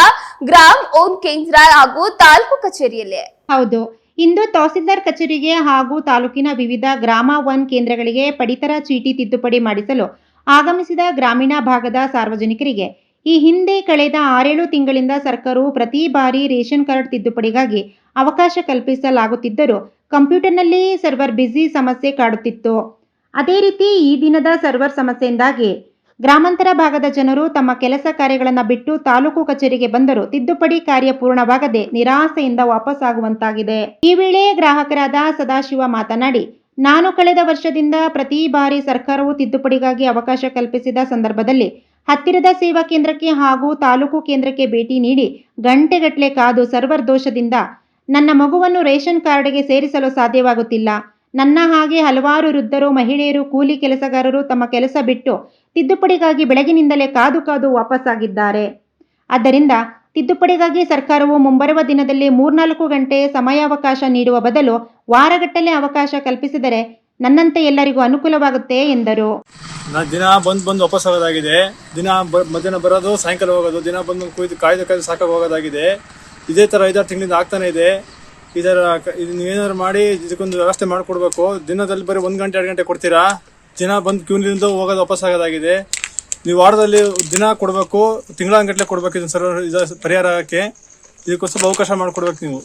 ಗ್ರಾಮ ಓನ್ ಕೇಂದ್ರ ಹಾಗೂ ತಾಲೂಕು ಕಚೇರಿಯಲ್ಲಿ. ಹೌದು. ಇಂದು ತಹಸೀಲ್ದಾರ್ ಕಚೇರಿಗೆ ಹಾಗೂ ತಾಲೂಕಿನ ವಿವಿಧ ಗ್ರಾಮ ಒನ್ ಕೇಂದ್ರಗಳಿಗೆ ಪಡಿತರ ಚೀಟಿ ತಿದ್ದುಪಡಿ ಮಾಡಿಸಲು ಆಗಮಿಸಿದ ಗ್ರಾಮೀಣ ಭಾಗದ ಸಾರ್ವಜನಿಕರಿಗೆ ಈ ಹಿಂದೆ ಕಳೆದ ಆರೇಳು ತಿಂಗಳಿಂದ ಸರ್ಕಾರವು ಪ್ರತಿ ಬಾರಿ ರೇಷನ್ ಕಾರ್ಡ್ ತಿದ್ದುಪಡಿಗಾಗಿ ಅವಕಾಶ ಕಲ್ಪಿಸಲಾಗುತ್ತಿದ್ದರೂ ಕಂಪ್ಯೂಟರ್ನಲ್ಲಿ ಸರ್ವರ್ ಬ್ಯುಸಿ ಸಮಸ್ಯೆ ಕಾಡುತ್ತಿತ್ತು. ಅದೇ ರೀತಿ ಈ ದಿನದ ಸರ್ವರ್ ಸಮಸ್ಯೆಯಿಂದಾಗಿ ಗ್ರಾಮಾಂತರ ಭಾಗದ ಜನರು ತಮ್ಮ ಕೆಲಸ ಕಾರ್ಯಗಳನ್ನು ಬಿಟ್ಟು ತಾಲೂಕು ಕಚೇರಿಗೆ ಬಂದರೂ ತಿದ್ದುಪಡಿ ಕಾರ್ಯ ಪೂರ್ಣವಾಗದೆ ನಿರಾಸೆಯಿಂದ ವಾಪಸ್ಸಾಗುವಂತಾಗಿದೆ. ಈ ವೇಳೆ ಗ್ರಾಹಕರಾದ ಸದಾಶಿವ ಮಾತನಾಡಿ, ನಾನು ಕಳೆದ ವರ್ಷದಿಂದ ಪ್ರತಿ ಬಾರಿ ಸರ್ಕಾರವು ತಿದ್ದುಪಡಿಗಾಗಿ ಅವಕಾಶ ಕಲ್ಪಿಸಿದ ಸಂದರ್ಭದಲ್ಲಿ ಹತ್ತಿರದ ಸೇವಾ ಕೇಂದ್ರಕ್ಕೆ ಹಾಗೂ ತಾಲೂಕು ಕೇಂದ್ರಕ್ಕೆ ಭೇಟಿ ನೀಡಿ ಗಂಟೆಗಟ್ಟಲೆ ಕಾದು ಸರ್ವರ್ ದೋಷದಿಂದ ನನ್ನ ಮಗುವನ್ನು ರೇಷನ್ ಕಾರ್ಡ್ಗೆ ಸೇರಿಸಲು ಸಾಧ್ಯವಾಗುತ್ತಿಲ್ಲ. ನನ್ನ ಹಾಗೆ ಹಲವಾರು ವೃದ್ಧರು, ಮಹಿಳೆಯರು, ಕೂಲಿ ಕೆಲಸಗಾರರು ತಮ್ಮ ಕೆಲಸ ಬಿಟ್ಟು ತಿದ್ದುಪಡಿಗಾಗಿ ಬೆಳಗಿನಿಂದಲೇ ಕಾದು ಕಾದು ವಾಪಸ್ಸಾಗಿದ್ದಾರೆ. ಆದ್ದರಿಂದ ತಿದ್ದುಪಡಿಗಾಗಿ ಸರ್ಕಾರವು ಮುಂಬರುವ ದಿನದಲ್ಲಿ ಮೂರ್ನಾಲ್ಕು ಗಂಟೆ ಸಮಯಾವಕಾಶ ನೀಡುವ ಬದಲು ವಾರಗಟ್ಟಲೆ ಅವಕಾಶ ಕಲ್ಪಿಸಿದರೆ ನನ್ನಂತೆ ಎಲ್ಲರಿಗೂ ಅನುಕೂಲವಾಗುತ್ತೆ ಎಂದರು. ನಾ ದಿನ ಬಂದು ಬಂದು ವಾಪಸ್ ಆಗೋದಾಗಿದೆ. ದಿನ ಮಧ್ಯಾಹ್ನ ಬರೋದು, ಸಾಯಂಕಾಲ ಹೋಗೋದು, ದಿನ ಬಂದು ಕುಯ್ದು ಕಾಯ್ದು ಕಾಯ್ದು ಸಾಕಾಗಿ ಹೋಗೋದಾಗಿದೆ. ಇದೇ ಥರ ಐದಾರು ತಿಂಗಳಿಂದ ಆಗ್ತಾನೆ ಇದೆ. ಇದರ ಥರ ಇದು ಮಾಡಿ ಇದಕ್ಕೊಂದು ವ್ಯವಸ್ಥೆ ಮಾಡಿಕೊಡ್ಬೇಕು. ದಿನದಲ್ಲಿ ಬರೀ ಒಂದು ಗಂಟೆ, ಎರಡು ಗಂಟೆ ಕೊಡ್ತೀರಾ? ದಿನ ಬಂದು ಕ್ಯೂನಿಂದ ಹೋಗೋದು ವಾಪಸ್ ಆಗೋದಾಗಿದೆ. ನೀವು ವಾರದಲ್ಲಿ ದಿನ ಕೊಡಬೇಕು ತಿಂಗಳಂಗಟ್ಟಲೆ ಕೊಡಬೇಕು ಇದನ್ನ ಸರ್ ಇದು ಪರಿಹಾರ ಆಗಕ್ಕೆ. ಇದಕ್ಕೋಸ್ಕರ ಅವಕಾಶ ಮಾಡಿಕೊಡ್ಬೇಕು ನೀವು.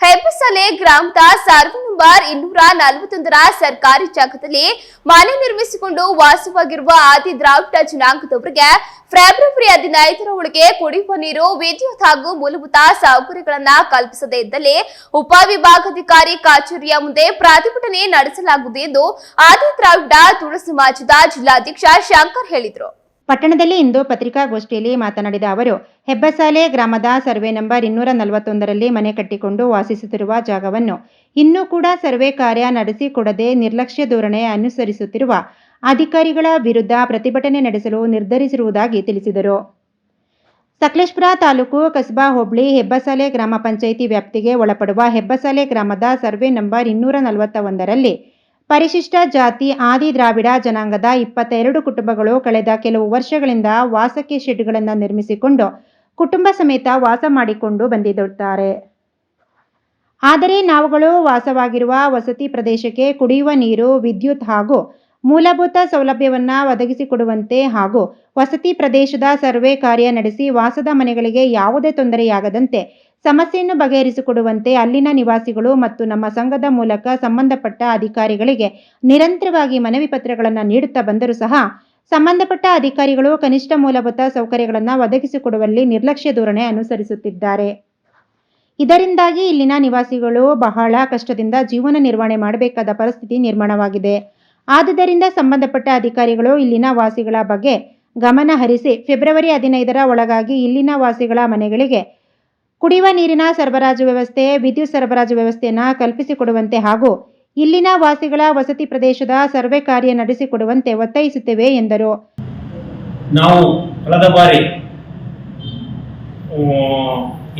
ಹೆಬ್ಬಸಲೆ ಗ್ರಾಮದ ಸರ್ವೆ ನಂಬರ್ ಇನ್ನೂರ ನಲವತ್ತೊಂದರ ಸರ್ಕಾರಿ ಜಾಗದಲ್ಲಿ ಮನೆ ನಿರ್ಮಿಸಿಕೊಂಡು ವಾಸವಾಗಿರುವ ಆದಿ ದ್ರಾವಿಡ ಜನಾಂಗದವರಿಗೆ ಫೆಬ್ರವರಿ ಹದಿನೈದರ ಒಳಗೆ ಕುಡಿಯುವ ನೀರು, ವಿದ್ಯುತ್ ಹಾಗೂ ಮೂಲಭೂತ ಸೌಕರ್ಯಗಳನ್ನು ಕಲ್ಪಿಸದೇ ಇದ್ದಲ್ಲಿ ಉಪವಿಭಾಗಾಧಿಕಾರಿ ಕಚೇರಿಯ ಮುಂದೆ ಪ್ರತಿಭಟನೆ ನಡೆಸಲಾಗುವುದು ಎಂದು ಆದಿ ದ್ರಾವಿಡ ತುಳು ಸಮಾಜದ ಜಿಲ್ಲಾಧ್ಯಕ್ಷ ಶಂಕರ್ ಹೇಳಿದರು. ಪಟ್ಟಣದಲ್ಲಿ ಇಂದು ಪತ್ರಿಕಾಗೋಷ್ಠಿಯಲ್ಲಿ ಮಾತನಾಡಿದ ಅವರು, ಹೆಬ್ಬಸಾಲೆ ಗ್ರಾಮದ ಸರ್ವೆ ನಂಬರ್ ಇನ್ನೂರ ನಲವತ್ತೊಂದರಲ್ಲಿ ಮನೆ ಕಟ್ಟಿಕೊಂಡು ವಾಸಿಸುತ್ತಿರುವ ಜಾಗವನ್ನು ಇನ್ನೂ ಕೂಡ ಸರ್ವೆ ಕಾರ್ಯ ನಡೆಸಿಕೊಡದೆ ನಿರ್ಲಕ್ಷ್ಯ ಧೋರಣೆ ಅನುಸರಿಸುತ್ತಿರುವ ಅಧಿಕಾರಿಗಳ ವಿರುದ್ಧ ಪ್ರತಿಭಟನೆ ನಡೆಸಲು ನಿರ್ಧರಿಸಿರುವುದಾಗಿ ತಿಳಿಸಿದರು. ಸಕಲೇಶ್ಪುರ ತಾಲೂಕು ಕಸ್ಬಾ ಹೋಬಳಿ ಹೆಬ್ಬಸಾಲೆ ಗ್ರಾಮ ಪಂಚಾಯಿತಿ ವ್ಯಾಪ್ತಿಗೆ ಒಳಪಡುವ ಹೆಬ್ಬಸಾಲೆ ಗ್ರಾಮದ ಸರ್ವೆ ನಂಬರ್ ಇನ್ನೂರ ನಲವತ್ತ ಒಂದರಲ್ಲಿ ಪರಿಶಿಷ್ಟ ಜಾತಿ ಆದಿ ದ್ರಾವಿಡ ಜನಾಂಗದ ಇಪ್ಪತ್ತೆರಡು ಕುಟುಂಬಗಳು ಕಳೆದ ಕೆಲವು ವರ್ಷಗಳಿಂದ ವಾಸಕ್ಕೆ ಶೆಡ್ಗಳನ್ನು ನಿರ್ಮಿಸಿಕೊಂಡು ಕುಟುಂಬ ಸಮೇತ ವಾಸ ಮಾಡಿಕೊಂಡು ಬಂದಿದ್ದಾರೆ. ಆದರೆ ನಾವುಗಳು ವಾಸವಾಗಿರುವ ವಸತಿ ಪ್ರದೇಶಕ್ಕೆ ಕುಡಿಯುವ ನೀರು, ವಿದ್ಯುತ್ ಹಾಗೂ ಮೂಲಭೂತ ಸೌಲಭ್ಯವನ್ನು ಒದಗಿಸಿಕೊಡುವಂತೆ ಹಾಗೂ ವಸತಿ ಪ್ರದೇಶದ ಸರ್ವೆ ಕಾರ್ಯ ನಡೆಸಿ ವಾಸದ ಮನೆಗಳಿಗೆ ಯಾವುದೇ ತೊಂದರೆಯಾಗದಂತೆ ಸಮಸ್ಯೆಯನ್ನು ಬಗೆಹರಿಸಿಕೊಡುವಂತೆ ಅಲ್ಲಿನ ನಿವಾಸಿಗಳು ಮತ್ತು ನಮ್ಮ ಸಂಘದ ಮೂಲಕ ಸಂಬಂಧಪಟ್ಟ ಅಧಿಕಾರಿಗಳಿಗೆ ನಿರಂತರವಾಗಿ ಮನವಿ ಪತ್ರಗಳನ್ನು ನೀಡುತ್ತಾ ಬಂದರೂ ಸಹ ಸಂಬಂಧಪಟ್ಟ ಅಧಿಕಾರಿಗಳು ಕನಿಷ್ಠ ಮೂಲಭೂತ ಸೌಕರ್ಯಗಳನ್ನು ಒದಗಿಸಿಕೊಡುವಲ್ಲಿ ನಿರ್ಲಕ್ಷ್ಯ ಧೋರಣೆ ಅನುಸರಿಸುತ್ತಿದ್ದಾರೆ. ಇದರಿಂದಾಗಿ ಇಲ್ಲಿನ ನಿವಾಸಿಗಳು ಬಹಳ ಕಷ್ಟದಿಂದ ಜೀವನ ನಿರ್ವಹಣೆ ಮಾಡಬೇಕಾದ ಪರಿಸ್ಥಿತಿ ನಿರ್ಮಾಣವಾಗಿದೆ. ಆದುದರಿಂದ ಸಂಬಂಧಪಟ್ಟ ಅಧಿಕಾರಿಗಳು ಇಲ್ಲಿನ ವಾಸಿಗಳ ಬಗ್ಗೆ ಗಮನ ಹರಿಸಿ ಫೆಬ್ರವರಿ ಹದಿನೈದರ ಒಳಗಾಗಿ ಇಲ್ಲಿನ ವಾಸಿಗಳ ಮನೆಗಳಿಗೆ ಕುಡಿಯುವ ನೀರಿನ ಸರಬರಾಜು ವ್ಯವಸ್ಥೆ, ವಿದ್ಯುತ್ ಸರಬರಾಜು ವ್ಯವಸ್ಥೆಯನ್ನು ಕಲ್ಪಿಸಿಕೊಡುವಂತೆ ಹಾಗೂ ಇಲ್ಲಿನ ವಾಸಿಗಳ ವಸತಿ ಪ್ರದೇಶದ ಸರ್ವೆ ಕಾರ್ಯ ನಡೆಸಿಕೊಡುವಂತೆ ಒತ್ತಾಯಿಸುತ್ತೇವೆ ಎಂದರು. ನಾವು ಕಳೆದ ಬಾರಿ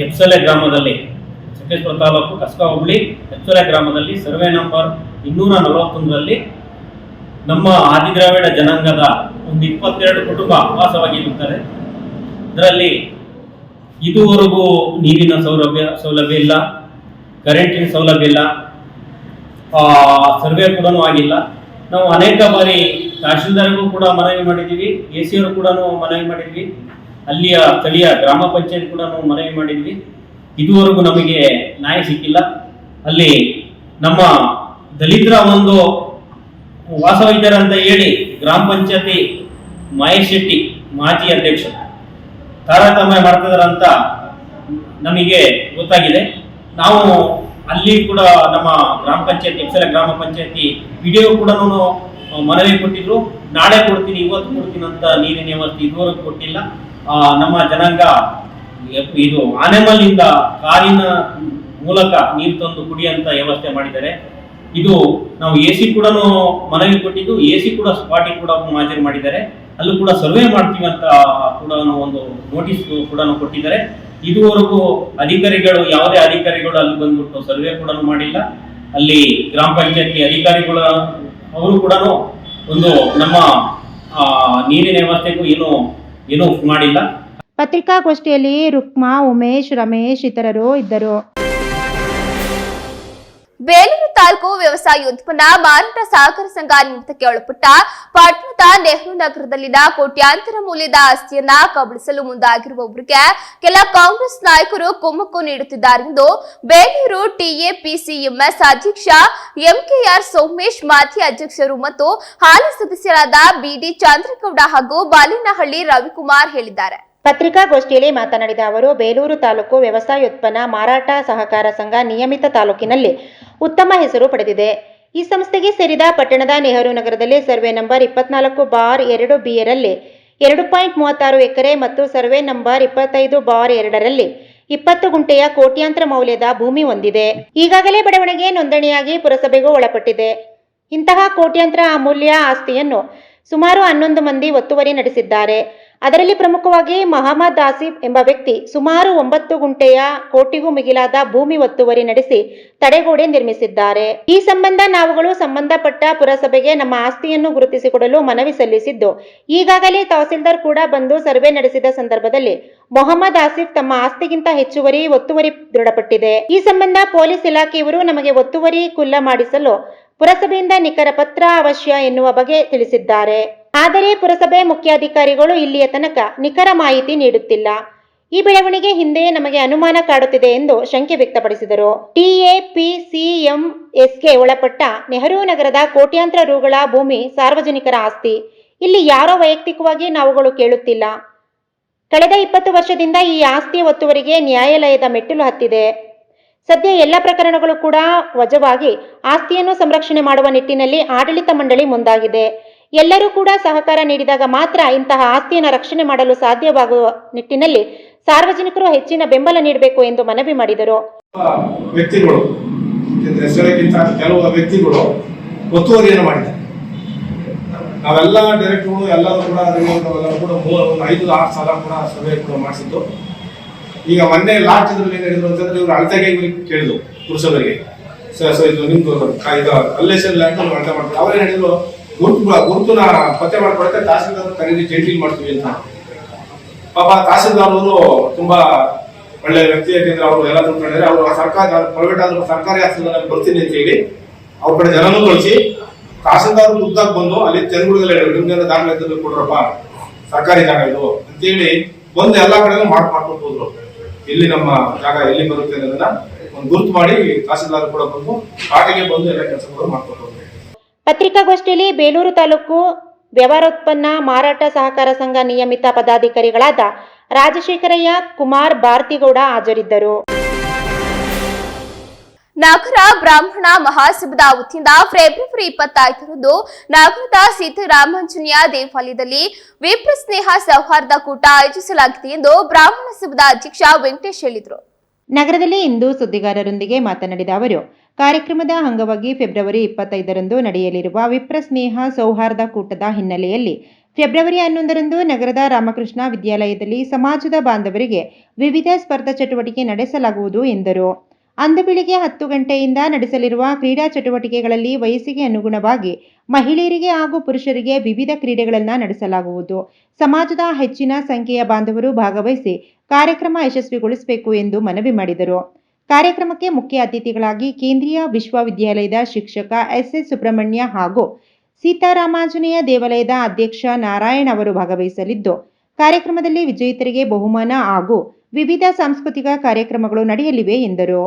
ಎಪ್ಸಲೆ ಗ್ರಾಮದಲ್ಲಿ ಸಕಲೇಶ್ವರ ತಾಲೂಕು ಕಸ್ಕಾ ಹುಬ್ಳಿ ಎಪ್ಸಲೆ ಗ್ರಾಮದಲ್ಲಿ ಸರ್ವೆ ನಂಬರ್ ಇನ್ನೂರ ನಲವತ್ತೊಂದರಲ್ಲಿ ನಮ್ಮ ಆದಿದ್ರಾವಿಡ ಜನಾಂಗದ ಒಂದು ಇಪ್ಪತ್ತೆರಡು ಕುಟುಂಬ ವಾಸವಾಗಿರುತ್ತಾರೆ. ಇದರಲ್ಲಿ ಇದುವರೆಗೂ ನೀರಿನ ಸೌಲಭ್ಯ ಸೌಲಭ್ಯ ಇಲ್ಲ ಕರೆಂಟಿನ ಸೌಲಭ್ಯ ಇಲ್ಲ ಸರ್ವೆ ಕೂಡ ಆಗಿಲ್ಲ. ನಾವು ಅನೇಕ ಬಾರಿ ತಹಶೀಲ್ದಾರ್ಗೂ ಕೂಡ ಮನವಿ ಮಾಡಿದ್ದೀವಿ ಎ ಸಿ ಅವರು ಕೂಡ ಮನವಿ ಮಾಡಿದ್ವಿ, ಅಲ್ಲಿಯ ಸ್ಥಳೀಯ ಗ್ರಾಮ ಪಂಚಾಯತ್ ಕೂಡ ನಾವು ಮನವಿ ಮಾಡಿದ್ವಿ. ಇದುವರೆಗೂ ನಮಗೆ ನ್ಯಾಯ ಸಿಕ್ಕಿಲ್ಲ. ಅಲ್ಲಿ ನಮ್ಮ ದಲಿತರ ಒಂದು ವಾಸವಿದ್ದಾರೆ ಅಂತ ಹೇಳಿ ಗ್ರಾಮ ಪಂಚಾಯತಿ ಮಹೇಶ್ ಶೆಟ್ಟಿ ಮಾಜಿ ಅಧ್ಯಕ್ಷ ತಾರತಮ್ಯ ಅಂತ ನಮಗೆ ಗೊತ್ತಾಗಿದೆ. ನಾವು ಅಲ್ಲಿ ಕೂಡ ನಮ್ಮ ಗ್ರಾಮ ಪಂಚಾಯತಿ ಎಕ್ಸಲ ಗ್ರಾಮ ಪಂಚಾಯತಿ ವಿಡಿಯೋ ಕೂಡ ಮನವಿ ಕೊಟ್ಟಿದ್ರು. ನಾಳೆ ಕೊಡ್ತೀನಿ, ಇವತ್ತು ಕೊಡ್ತೀನಿ ಅಂತ ನೀರಿನ ವ್ಯವಸ್ಥೆ ಇದುವರೆಗೂ ಕೊಟ್ಟಿಲ್ಲ. ನಮ್ಮ ಜನಾಂಗ ಇದು ಇಂದ ಕಾರಿನ ಮೂಲಕ ನೀರು ತಂದು ಕುಡಿಯಂತ ವ್ಯವಸ್ಥೆ ಮಾಡಿದ್ದಾರೆ. ಇದು ನಾವು ಎ ಸಿ ಕೂಡ ಮನವಿ ಕೊಟ್ಟಿದ್ದು, ಎ ಸಿ ಕೂಡ ಸ್ಪಾಟಿ ಕೂಡ ಹಾಜರು ಮಾಡಿದ್ದಾರೆ. ಅಲ್ಲೂ ಕೂಡ ಸರ್ವೆ ಮಾಡ್ತೀವಿ ಅಂತ ಕೂಡ ಒಂದು ನೋಟಿಸ್ ಕೂಡ ಕೊಟ್ಟಿದ್ದಾರೆ. ಇದುವರೆಗೂ ಅಧಿಕಾರಿಗಳು, ಯಾವುದೇ ಅಧಿಕಾರಿಗಳು ಅಲ್ಲಿ ಬಂದ್ಬಿಟ್ಟು ಸರ್ವೆ ಕೂಡ ಮಾಡಿಲ್ಲ. ಅಲ್ಲಿ ಗ್ರಾಮ ಪಂಚಾಯತಿ ಅಧಿಕಾರಿಗಳ ಅವರು ಕೂಡ ಒಂದು ನಮ್ಮ ನೀರಿನ ವ್ಯವಸ್ಥೆಗೂ ಏನು, ಏನೂ ಮಾಡಿಲ್ಲ. ಪತ್ರಿಕಾಗೋಷ್ಠಿಯಲ್ಲಿ ರುಕ್ಮಾ, ಉಮೇಶ್, ರಮೇಶ್ ಇತರರು ಇದ್ದರು. ಬೇಲೂರು ತಾಲೂಕು ವ್ಯವಸಾಯ ಉತ್ಪನ್ನ ಮಾರಾಟ ಸಹಕಾರ ಸಂಘ ನಿಮಿತ್ತಕ್ಕೆ ಒಳಪಟ್ಟ ಪಟ್ಟಣದ ನೆಹರು ನಗರದಲ್ಲಿನ ಕೋಟ್ಯಾಂತರ ಮೌಲ್ಯದ ಆಸ್ತಿಯನ್ನ ಕಬಳಿಸಲು ಮುಂದಾಗಿರುವವರಿಗೆ ಕೆಲ ಕಾಂಗ್ರೆಸ್ ನಾಯಕರು ಕುಮ್ಮಕ್ಕು ನೀಡುತ್ತಿದ್ದಾರೆ ಎಂದು ಬೇಲೂರು ಟಿಎಪಿಸಿಎಂಎಸ್ ಅಧ್ಯಕ್ಷ ಎಂಕೆಆರ್ ಸೋಮೇಶ್ ಮಾಜಿ ಅಧ್ಯಕ್ಷರು ಮತ್ತು ಹಾಲಿ ಸದಸ್ಯರಾದ ಬಿಡಿ ಚಂದ್ರಗೌಡ ಹಾಗೂ ಬಾಲಿನಹಳ್ಳಿ ರವಿಕುಮಾರ್ ಹೇಳಿದ್ದಾರೆ. ಪತ್ರಿಕಾಗೋಷ್ಠಿಯಲ್ಲಿ ಮಾತನಾಡಿದ ಅವರು, ಬೇಲೂರು ತಾಲೂಕು ವ್ಯವಸಾಯೋತ್ಪನ್ನ ಮಾರಾಟ ಸಹಕಾರ ಸಂಘ ನಿಯಮಿತ ತಾಲೂಕಿನಲ್ಲಿ ಉತ್ತಮ ಹೆಸರು ಪಡೆದಿದೆ. ಈ ಸಂಸ್ಥೆಗೆ ಸೇರಿದ ಪಟ್ಟಣದ ನೆಹರು ನಗರದಲ್ಲಿ ಸರ್ವೆ ನಂಬರ್ ಇಪ್ಪತ್ನಾಲ್ಕು ಬಾರ್ ಎರಡು ಬಿಯರಲ್ಲಿ ಎರಡು ಪಾಯಿಂಟ್ ಮೂವತ್ತಾರು ಎಕರೆ ಮತ್ತು ಸರ್ವೆ ನಂಬರ್ ಇಪ್ಪತ್ತೈದು ಬಾರ್ ಎರಡರಲ್ಲಿ ಇಪ್ಪತ್ತು ಗುಂಟೆಯ ಕೋಟ್ಯಾಂತರ ಮೌಲ್ಯದ ಭೂಮಿ ಹೊಂದಿದೆ. ಈಗಾಗಲೇ ಬೆಳವಣಿಗೆ ನೋಂದಣಿಯಾಗಿ ಪುರಸಭೆಗೂ ಒಳಪಟ್ಟಿದೆ. ಇಂತಹ ಕೋಟ್ಯಾಂತರ ಅಮೂಲ್ಯ ಆಸ್ತಿಯನ್ನು ಸುಮಾರು ಹನ್ನೊಂದು ಮಂದಿ ಒತ್ತುವರಿ ನಡೆಸಿದ್ದಾರೆ. ಅದರಲ್ಲಿ ಪ್ರಮುಖವಾಗಿ ಮಹಮ್ಮದ್ ಆಸಿಫ್ ಎಂಬ ವ್ಯಕ್ತಿ ಸುಮಾರು ಒಂಬತ್ತು ಗುಂಟೆಯ ಕೋಟಿಗೂ ಮಿಗಿಲಾದ ಭೂಮಿ ಒತ್ತುವರಿ ನಡೆಸಿ ತಡೆಗೋಡೆ ನಿರ್ಮಿಸಿದ್ದಾರೆ. ಈ ಸಂಬಂಧ ನಾವುಗಳು ಸಂಬಂಧಪಟ್ಟ ಪುರಸಭೆಗೆ ನಮ್ಮ ಆಸ್ತಿಯನ್ನು ಗುರುತಿಸಿಕೊಡಲು ಮನವಿ ಸಲ್ಲಿಸಿದ್ದು, ಈಗಾಗಲೇ ತಹಸೀಲ್ದಾರ್ ಕೂಡ ಬಂದು ಸರ್ವೆ ನಡೆಸಿದ ಸಂದರ್ಭದಲ್ಲಿ ಮೊಹಮ್ಮದ್ ಆಸಿಫ್ ತಮ್ಮ ಆಸ್ತಿಗಿಂತ ಹೆಚ್ಚುವರಿ ಒತ್ತುವರಿ ದೃಢಪಟ್ಟಿದೆ. ಈ ಸಂಬಂಧ ಪೊಲೀಸ್ ಇಲಾಖೆಯವರು ನಮಗೆ ಒತ್ತುವರಿ ಕುಲ್ಲ ಮಾಡಿಸಲು ಪುರಸಭೆಯಿಂದ ನಿಖರ ಪತ್ರ ಅವಶ್ಯ ಎನ್ನುವ ಬಗ್ಗೆ ತಿಳಿಸಿದ್ದಾರೆ. ಆದರೆ ಪುರಸಭೆ ಮುಖ್ಯಾಧಿಕಾರಿಗಳು ಇಲ್ಲಿಯ ತನಕ ನಿಖರ ಮಾಹಿತಿ ನೀಡುತ್ತಿಲ್ಲ. ಈ ಬೆಳವಣಿಗೆ ಹಿಂದೆಯೇ ನಮಗೆ ಅನುಮಾನ ಕಾಡುತ್ತಿದೆ ಎಂದು ಶಂಕೆ ವ್ಯಕ್ತಪಡಿಸಿದರು. ಟಿಎಪಿಸಿಎಂಎಸ್ಗೆ ಒಳಪಟ್ಟ ನೆಹರು ನಗರದ ಕೋಟ್ಯಾಂತರ ರುಗಳ ಭೂಮಿ ಸಾರ್ವಜನಿಕರ ಆಸ್ತಿ. ಇಲ್ಲಿ ಯಾರೋ ವೈಯಕ್ತಿಕವಾಗಿ ನಾವುಗಳು ಕೇಳುತ್ತಿಲ್ಲ. ಕಳೆದ ಇಪ್ಪತ್ತು ವರ್ಷದಿಂದ ಈ ಆಸ್ತಿ ಒತ್ತುವರಿಗೆ ನ್ಯಾಯಾಲಯದ ಮೆಟ್ಟಿಲು ಹತ್ತಿದೆ. ಸದ್ಯ ಎಲ್ಲ ಪ್ರಕರಣಗಳು ಕೂಡ ವಜವಾಗಿ ಆಸ್ತಿಯನ್ನು ಸಂರಕ್ಷಣೆ ಮಾಡುವ ನಿಟ್ಟಿನಲ್ಲಿ ಆಡಳಿತ ಮಂಡಳಿ ಮುಂದಾಗಿದೆ. ಎಲ್ಲರೂ ಕೂಡ ಸಹಕಾರ ನೀಡಿದಾಗ ಮಾತ್ರ ಇಂತಹ ಆಸ್ತಿಯನ್ನು ರಕ್ಷಣೆ ಮಾಡಲು ಸಾಧ್ಯವಾಗುವ ನಿಟ್ಟಿನಲ್ಲಿ ಸಾರ್ವಜನಿಕರು ಹೆಚ್ಚಿನ ಬೆಂಬಲ ನೀಡಬೇಕು ಎಂದು ಮನವಿ ಮಾಡಿದರು. ವ್ಯಕ್ತಿಗಳು ಕೆಲವು ವ್ಯಕ್ತಿಗಳು ಒತ್ತುವರಿಯನ್ನು ಮಾಡಿದ್ದಾರೆ. ಮಾಡಿಸಿದ್ದು. ಈಗ ಮೊನ್ನೆ ಲಾಸ್ಟ್ ಇದ್ರಲ್ಲಿ ಏನ್ ಹೇಳಿದ್ರು ಅಂತಂದ್ರೆ ಇವರು ಅಳತೆಗೆ ಕೇಳಿದ್ರು ಪುರುಷರಿಗೆ ಸರ್ ಸೊ ಇದು ನಿಮ್ದು ಇದು ಅಲ್ಲೇ ಅಲ್ಲೇಷನ್ ಲ್ಯಾಂಡ್ ಅಳತೆ ಮಾಡ್ತಾರೆ. ಅವ್ರೇನ್ ಹೇಳಿದ್ರು, ಗುರುತು ಗುರುತುನ ಪತ್ತೆ ಮಾಡ್ಕೊಳಕ್ಕೆ ತಹಸೀಲ್ದಾರ್ ಖರೀದಿ ಜೈಟಿಲ್ ಮಾಡ್ತೀವಿ ಅಂತ. ಪಾಪ ತಹಸೀಲ್ದಾರ್ ಅವರು ತುಂಬಾ ಒಳ್ಳೆ ವ್ಯಕ್ತಿ, ಯಾಕೆಂದ್ರೆ ಅವರು ಎಲ್ಲ ತಿಳ್ಕೊಂಡಿದ್ದಾರೆ. ಅವರು ಸರ್ಕಾರ ಪ್ರೈವೇಟ್ ಆದ್ರೂ ಸರ್ಕಾರಿ ಆಸ್ಪತ್ರೆ ಬರ್ತೀನಿ ಅಂತ ಹೇಳಿ ಅವ್ರ ಕಡೆ ಜನನೂ ಕಳಿಸಿ ತಹಸೀಲ್ದಾರ್ ಮುದ್ದಾಗಿ ಬಂದು ಅಲ್ಲಿ ತೆಲುಗುದಲ್ಲಿ ಹೇಳಿದ್ರು ನಿಮ್ಗೆ ದಾಖಲೆ ಕೊಡ್ರಪ್ಪ ಸರ್ಕಾರಿ ಜಾಗ ಇದು ಅಂತೇಳಿ ಬಂದು ಎಲ್ಲಾ ಮಾಡ್ ಮಾಡ್ಕೊಂಡು ಹೋದ್ರು ಎಲ್ಲಿ ನಮ್ಮ ಜಾಗ ಎಲ್ಲಿ ಬರುತ್ತೆ ಅನ್ನೋದನ್ನ ಒಂದು ಗುರುತು ಮಾಡಿ ತಹಸೀಲ್ದಾರ್ ಕೂಡ ಬಂದು ಕಾಟಿಗೆ ಬಂದು ಎಲ್ಲ ಕೆಲಸಗಳು ಮಾಡ್ಕೊಂಡು ಪತ್ರಿಕಾಗೋಷ್ಠಿಯಲ್ಲಿ ಬೇಲೂರು ತಾಲೂಕು ವ್ಯವಹಾರೋತ್ಪನ್ನ ಮಾರಾಟ ಸಹಕಾರ ಸಂಘ ನಿಯಮಿತ ಪದಾಧಿಕಾರಿಗಳಾದ ರಾಜಶೇಖರಯ್ಯ, ಕುಮಾರ್ ಭಾರತಿಗೌಡ ಹಾಜರಿದ್ದರು. ನಗರ ಬ್ರಾಹ್ಮಣ ಮಹಾಸಭದ ವತಿಯಿಂದ ಫೆಬ್ರವರಿ ಇಪ್ಪತ್ತೈದರಂದು ನಗರದ ಸಿದ್ದರಾಮಾಂಜನೇಯ ದೇವಾಲಯದಲ್ಲಿ ವಿಪ್ರ ಸ್ನೇಹ ಸೌಹಾರ್ದ ಕೂಟ ಆಯೋಜಿಸಲಾಗಿದೆ ಎಂದು ಬ್ರಾಹ್ಮಣ ಸಭದ ಅಧ್ಯಕ್ಷ ವೆಂಕಟೇಶ್ ಹೇಳಿದರು. ನಗರದಲ್ಲಿ ಇಂದು ಸುದ್ದಿಗಾರರೊಂದಿಗೆ ಮಾತನಾಡಿದ ಅವರು, ಕಾರ್ಯಕ್ರಮದ ಅಂಗವಾಗಿ ಫೆಬ್ರವರಿ ಇಪ್ಪತ್ತೈದರಂದು ನಡೆಯಲಿರುವ ವಿಪ್ರ ಸ್ನೇಹ ಸೌಹಾರ್ದ ಕೂಟದ ಹಿನ್ನೆಲೆಯಲ್ಲಿ ಫೆಬ್ರವರಿ ಹನ್ನೊಂದರಂದು ನಗರದ ರಾಮಕೃಷ್ಣ ವಿದ್ಯಾಲಯದಲ್ಲಿ ಸಮಾಜದ ಬಾಂಧವರಿಗೆ ವಿವಿಧ ಸ್ಪರ್ಧಾ ಚಟುವಟಿಕೆ ನಡೆಸಲಾಗುವುದು ಎಂದರು. ಅಂದು ಬೆಳಿಗ್ಗೆ ಹತ್ತು ಗಂಟೆಯಿಂದ ನಡೆಸಲಿರುವ ಕ್ರೀಡಾ ಚಟುವಟಿಕೆಗಳಲ್ಲಿ ವಯಸ್ಸಿಗೆ ಅನುಗುಣವಾಗಿ ಮಹಿಳೆಯರಿಗೆ ಹಾಗೂ ಪುರುಷರಿಗೆ ವಿವಿಧ ಕ್ರೀಡೆಗಳನ್ನು ನಡೆಸಲಾಗುವುದು. ಸಮಾಜದ ಹೆಚ್ಚಿನ ಸಂಖ್ಯೆಯ ಬಾಂಧವರು ಭಾಗವಹಿಸಿ ಕಾರ್ಯಕ್ರಮ ಯಶಸ್ವಿಗೊಳಿಸಬೇಕು ಎಂದು ಮನವಿ ಮಾಡಿದರು. ಕಾರ್ಯಕ್ರಮಕ್ಕೆ ಮುಖ್ಯ ಅತಿಥಿಗಳಾಗಿ ಕೇಂದ್ರೀಯ ವಿಶ್ವವಿದ್ಯಾಲಯದ ಶಿಕ್ಷಕ ಎಸ್ ಎಸ್ ಸುಬ್ರಹ್ಮಣ್ಯ ಹಾಗೂ ಸೀತಾರಾಮಾಂಜನೇಯ ದೇವಾಲಯದ ಅಧ್ಯಕ್ಷ ನಾರಾಯಣ್ ಅವರು ಭಾಗವಹಿಸಲಿದ್ದು, ಕಾರ್ಯಕ್ರಮದಲ್ಲಿ ವಿಜೇತರಿಗೆ ಬಹುಮಾನ ಹಾಗೂ ವಿವಿಧ ಸಾಂಸ್ಕೃತಿಕ ಕಾರ್ಯಕ್ರಮಗಳು ನಡೆಯಲಿವೆ ಎಂದರು.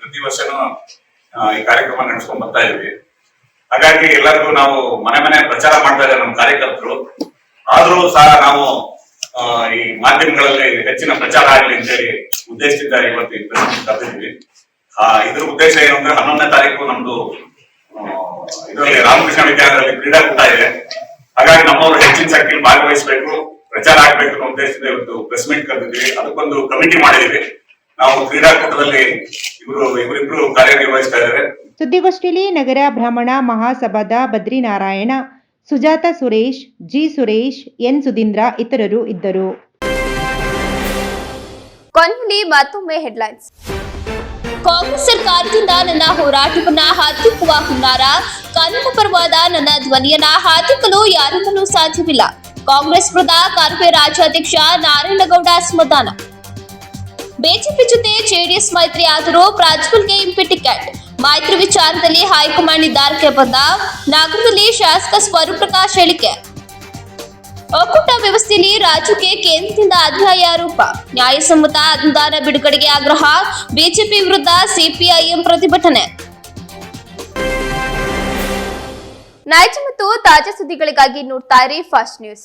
ಪ್ರತಿ ವರ್ಷನೂ ಈ ಕಾರ್ಯಕ್ರಮ ನಡೆಸ್ಕೊಂಡ್ ಬರ್ತಾ ಇದ್ವಿ ಹಾಗಾಗಿ ಎಲ್ಲರಿಗೂ ನಾವು ಮನೆ ಮನೆ ಪ್ರಚಾರ ಮಾಡ್ತಾ ಇದ್ದಾರೆ ನಮ್ಮ ಕಾರ್ಯಕರ್ತರು. ಆದ್ರೂ ಸಹ ನಾವು ಈ ಮಾಧ್ಯಮಗಳಲ್ಲಿ ಹೆಚ್ಚಿನ ಪ್ರಚಾರ ಆಗಲಿ ಅಂತೇಳಿ ಉದ್ದೇಶದಿಂದ ಇವತ್ತು ಕರೆದಿದ್ವಿ ಆ, ಇದ್ರ ಉದ್ದೇಶ ಏನಂದ್ರೆ ಹನ್ನೊಂದನೇ ತಾರೀಕು ನಮ್ದು ಇದರಲ್ಲಿ ರಾಮಕೃಷ್ಣ ವಿದ್ಯಾಲಯದಲ್ಲಿ ಕ್ರೀಡಾಕೂಟ ಇದೆ. ಹಾಗಾಗಿ ನಮ್ಮವರು ಹೆಚ್ಚಿನ ಸಂಖ್ಯೆಯಲ್ಲಿ ಭಾಗವಹಿಸಬೇಕು ಪ್ರಚಾರ ಆಗ್ಬೇಕು ಅನ್ನೋ ಉದ್ದೇಶದಿಂದ ಇವತ್ತು ಪ್ರೆಸ್ ಮೀಟ್ ಕರೆದಿದ್ವಿ ಅದಕ್ಕೊಂದು ಕಮಿಟಿ ಮಾಡಿದೀವಿ ನಾವು ಕ್ರೀಡಾಕೂಟದಲ್ಲಿ ಇವರು ಇವರಿಬ್ರು ಕಾರ್ಯನಿರ್ವಹಿಸ್ತಾ ಇದ್ದಾರೆ. ಸುದ್ದಿಗೋಷ್ಠಿಯಲ್ಲಿ ನಗರ ಬ್ರಾಹ್ಮಣ ಮಹಾಸಭಾದ ಬದ್ರಿನಾರಾಯಣ ಸುಜಾತ ಸುರೇಶ್ ಜಿ ಸುರೇಶ್ ಎನ್ ಸುಧೀಂದ್ರ ಇತರರು ಇದ್ದರು. ಕೊನೆಯಲ್ಲಿ ಮತ್ತೊಮ್ಮೆ ಹೆಡ್ಲೈನ್ಸ್ ಕಾಂಗ್ರೆಸ್ ಸರ್ಕಾರದಿಂದ ನನ್ನ ಹೋರಾಟವನ್ನ ಹತ್ತಿಕ್ಕುವ ಹುನ್ನಾರ ಕನ್ನಡ ಪರವಾದ ನನ್ನ ಧ್ವನಿಯನ್ನ ಹತ್ತಿಕ್ಕಲು ಯಾರಿಂದಲೂ ಸಾಧ್ಯವಿಲ್ಲ. ಕಾಂಗ್ರೆಸ್ ಪ್ರದ ಕಾರ್ಪೆ ರಾಜ್ಯಾಧ್ಯಕ್ಷ ನಾರಾಯಣಗೌಡ ಅಸಮಾಧಾನ ಬಿಜೆಪಿ ಜೊತೆ ಜೆಡಿಎಸ್ ಮೈತ್ರಿ ಆದರೂ ಪ್ರಾಜ್ವಲ್ಗೆ ಎಂಪಿ ಟಿಕೆಟ್. ಮೈತ್ರಿ ವಿಚಾರದಲ್ಲಿ ಹೈಕಮಾಂಡ್ ನಿರ್ಧಾರಕ್ಕೆ ಬಂದ, ನಗರದಲ್ಲಿ ಶಾಸಕ ಸ್ವರೂಪ್ರಕಾಶ್ ಹೇಳಿಕೆ. ಒಕ್ಕೂಟ ವ್ಯವಸ್ಥೆಯಲ್ಲಿ ರಾಜ್ಯಕ್ಕೆ ಕೇಂದ್ರದಿಂದ ಅಧ್ಯಾಯ ರೂಪ. ನ್ಯಾಯಸಮ್ಮತ ಅನುದಾನ ಬಿಡುಗಡೆಗೆ ಆಗ್ರಹ, ಬಿಜೆಪಿ ವಿರುದ್ಧ ಸಿಪಿಐಎಂ ಪ್ರತಿಭಟನೆ. ನೈಜ ಮತ್ತು ತಾಜಾ ಸುದ್ದಿಗಳಿಗಾಗಿ ನೋಡ್ತಾ ಇರಿ ಫಾಸ್ಟ್ ನ್ಯೂಸ್.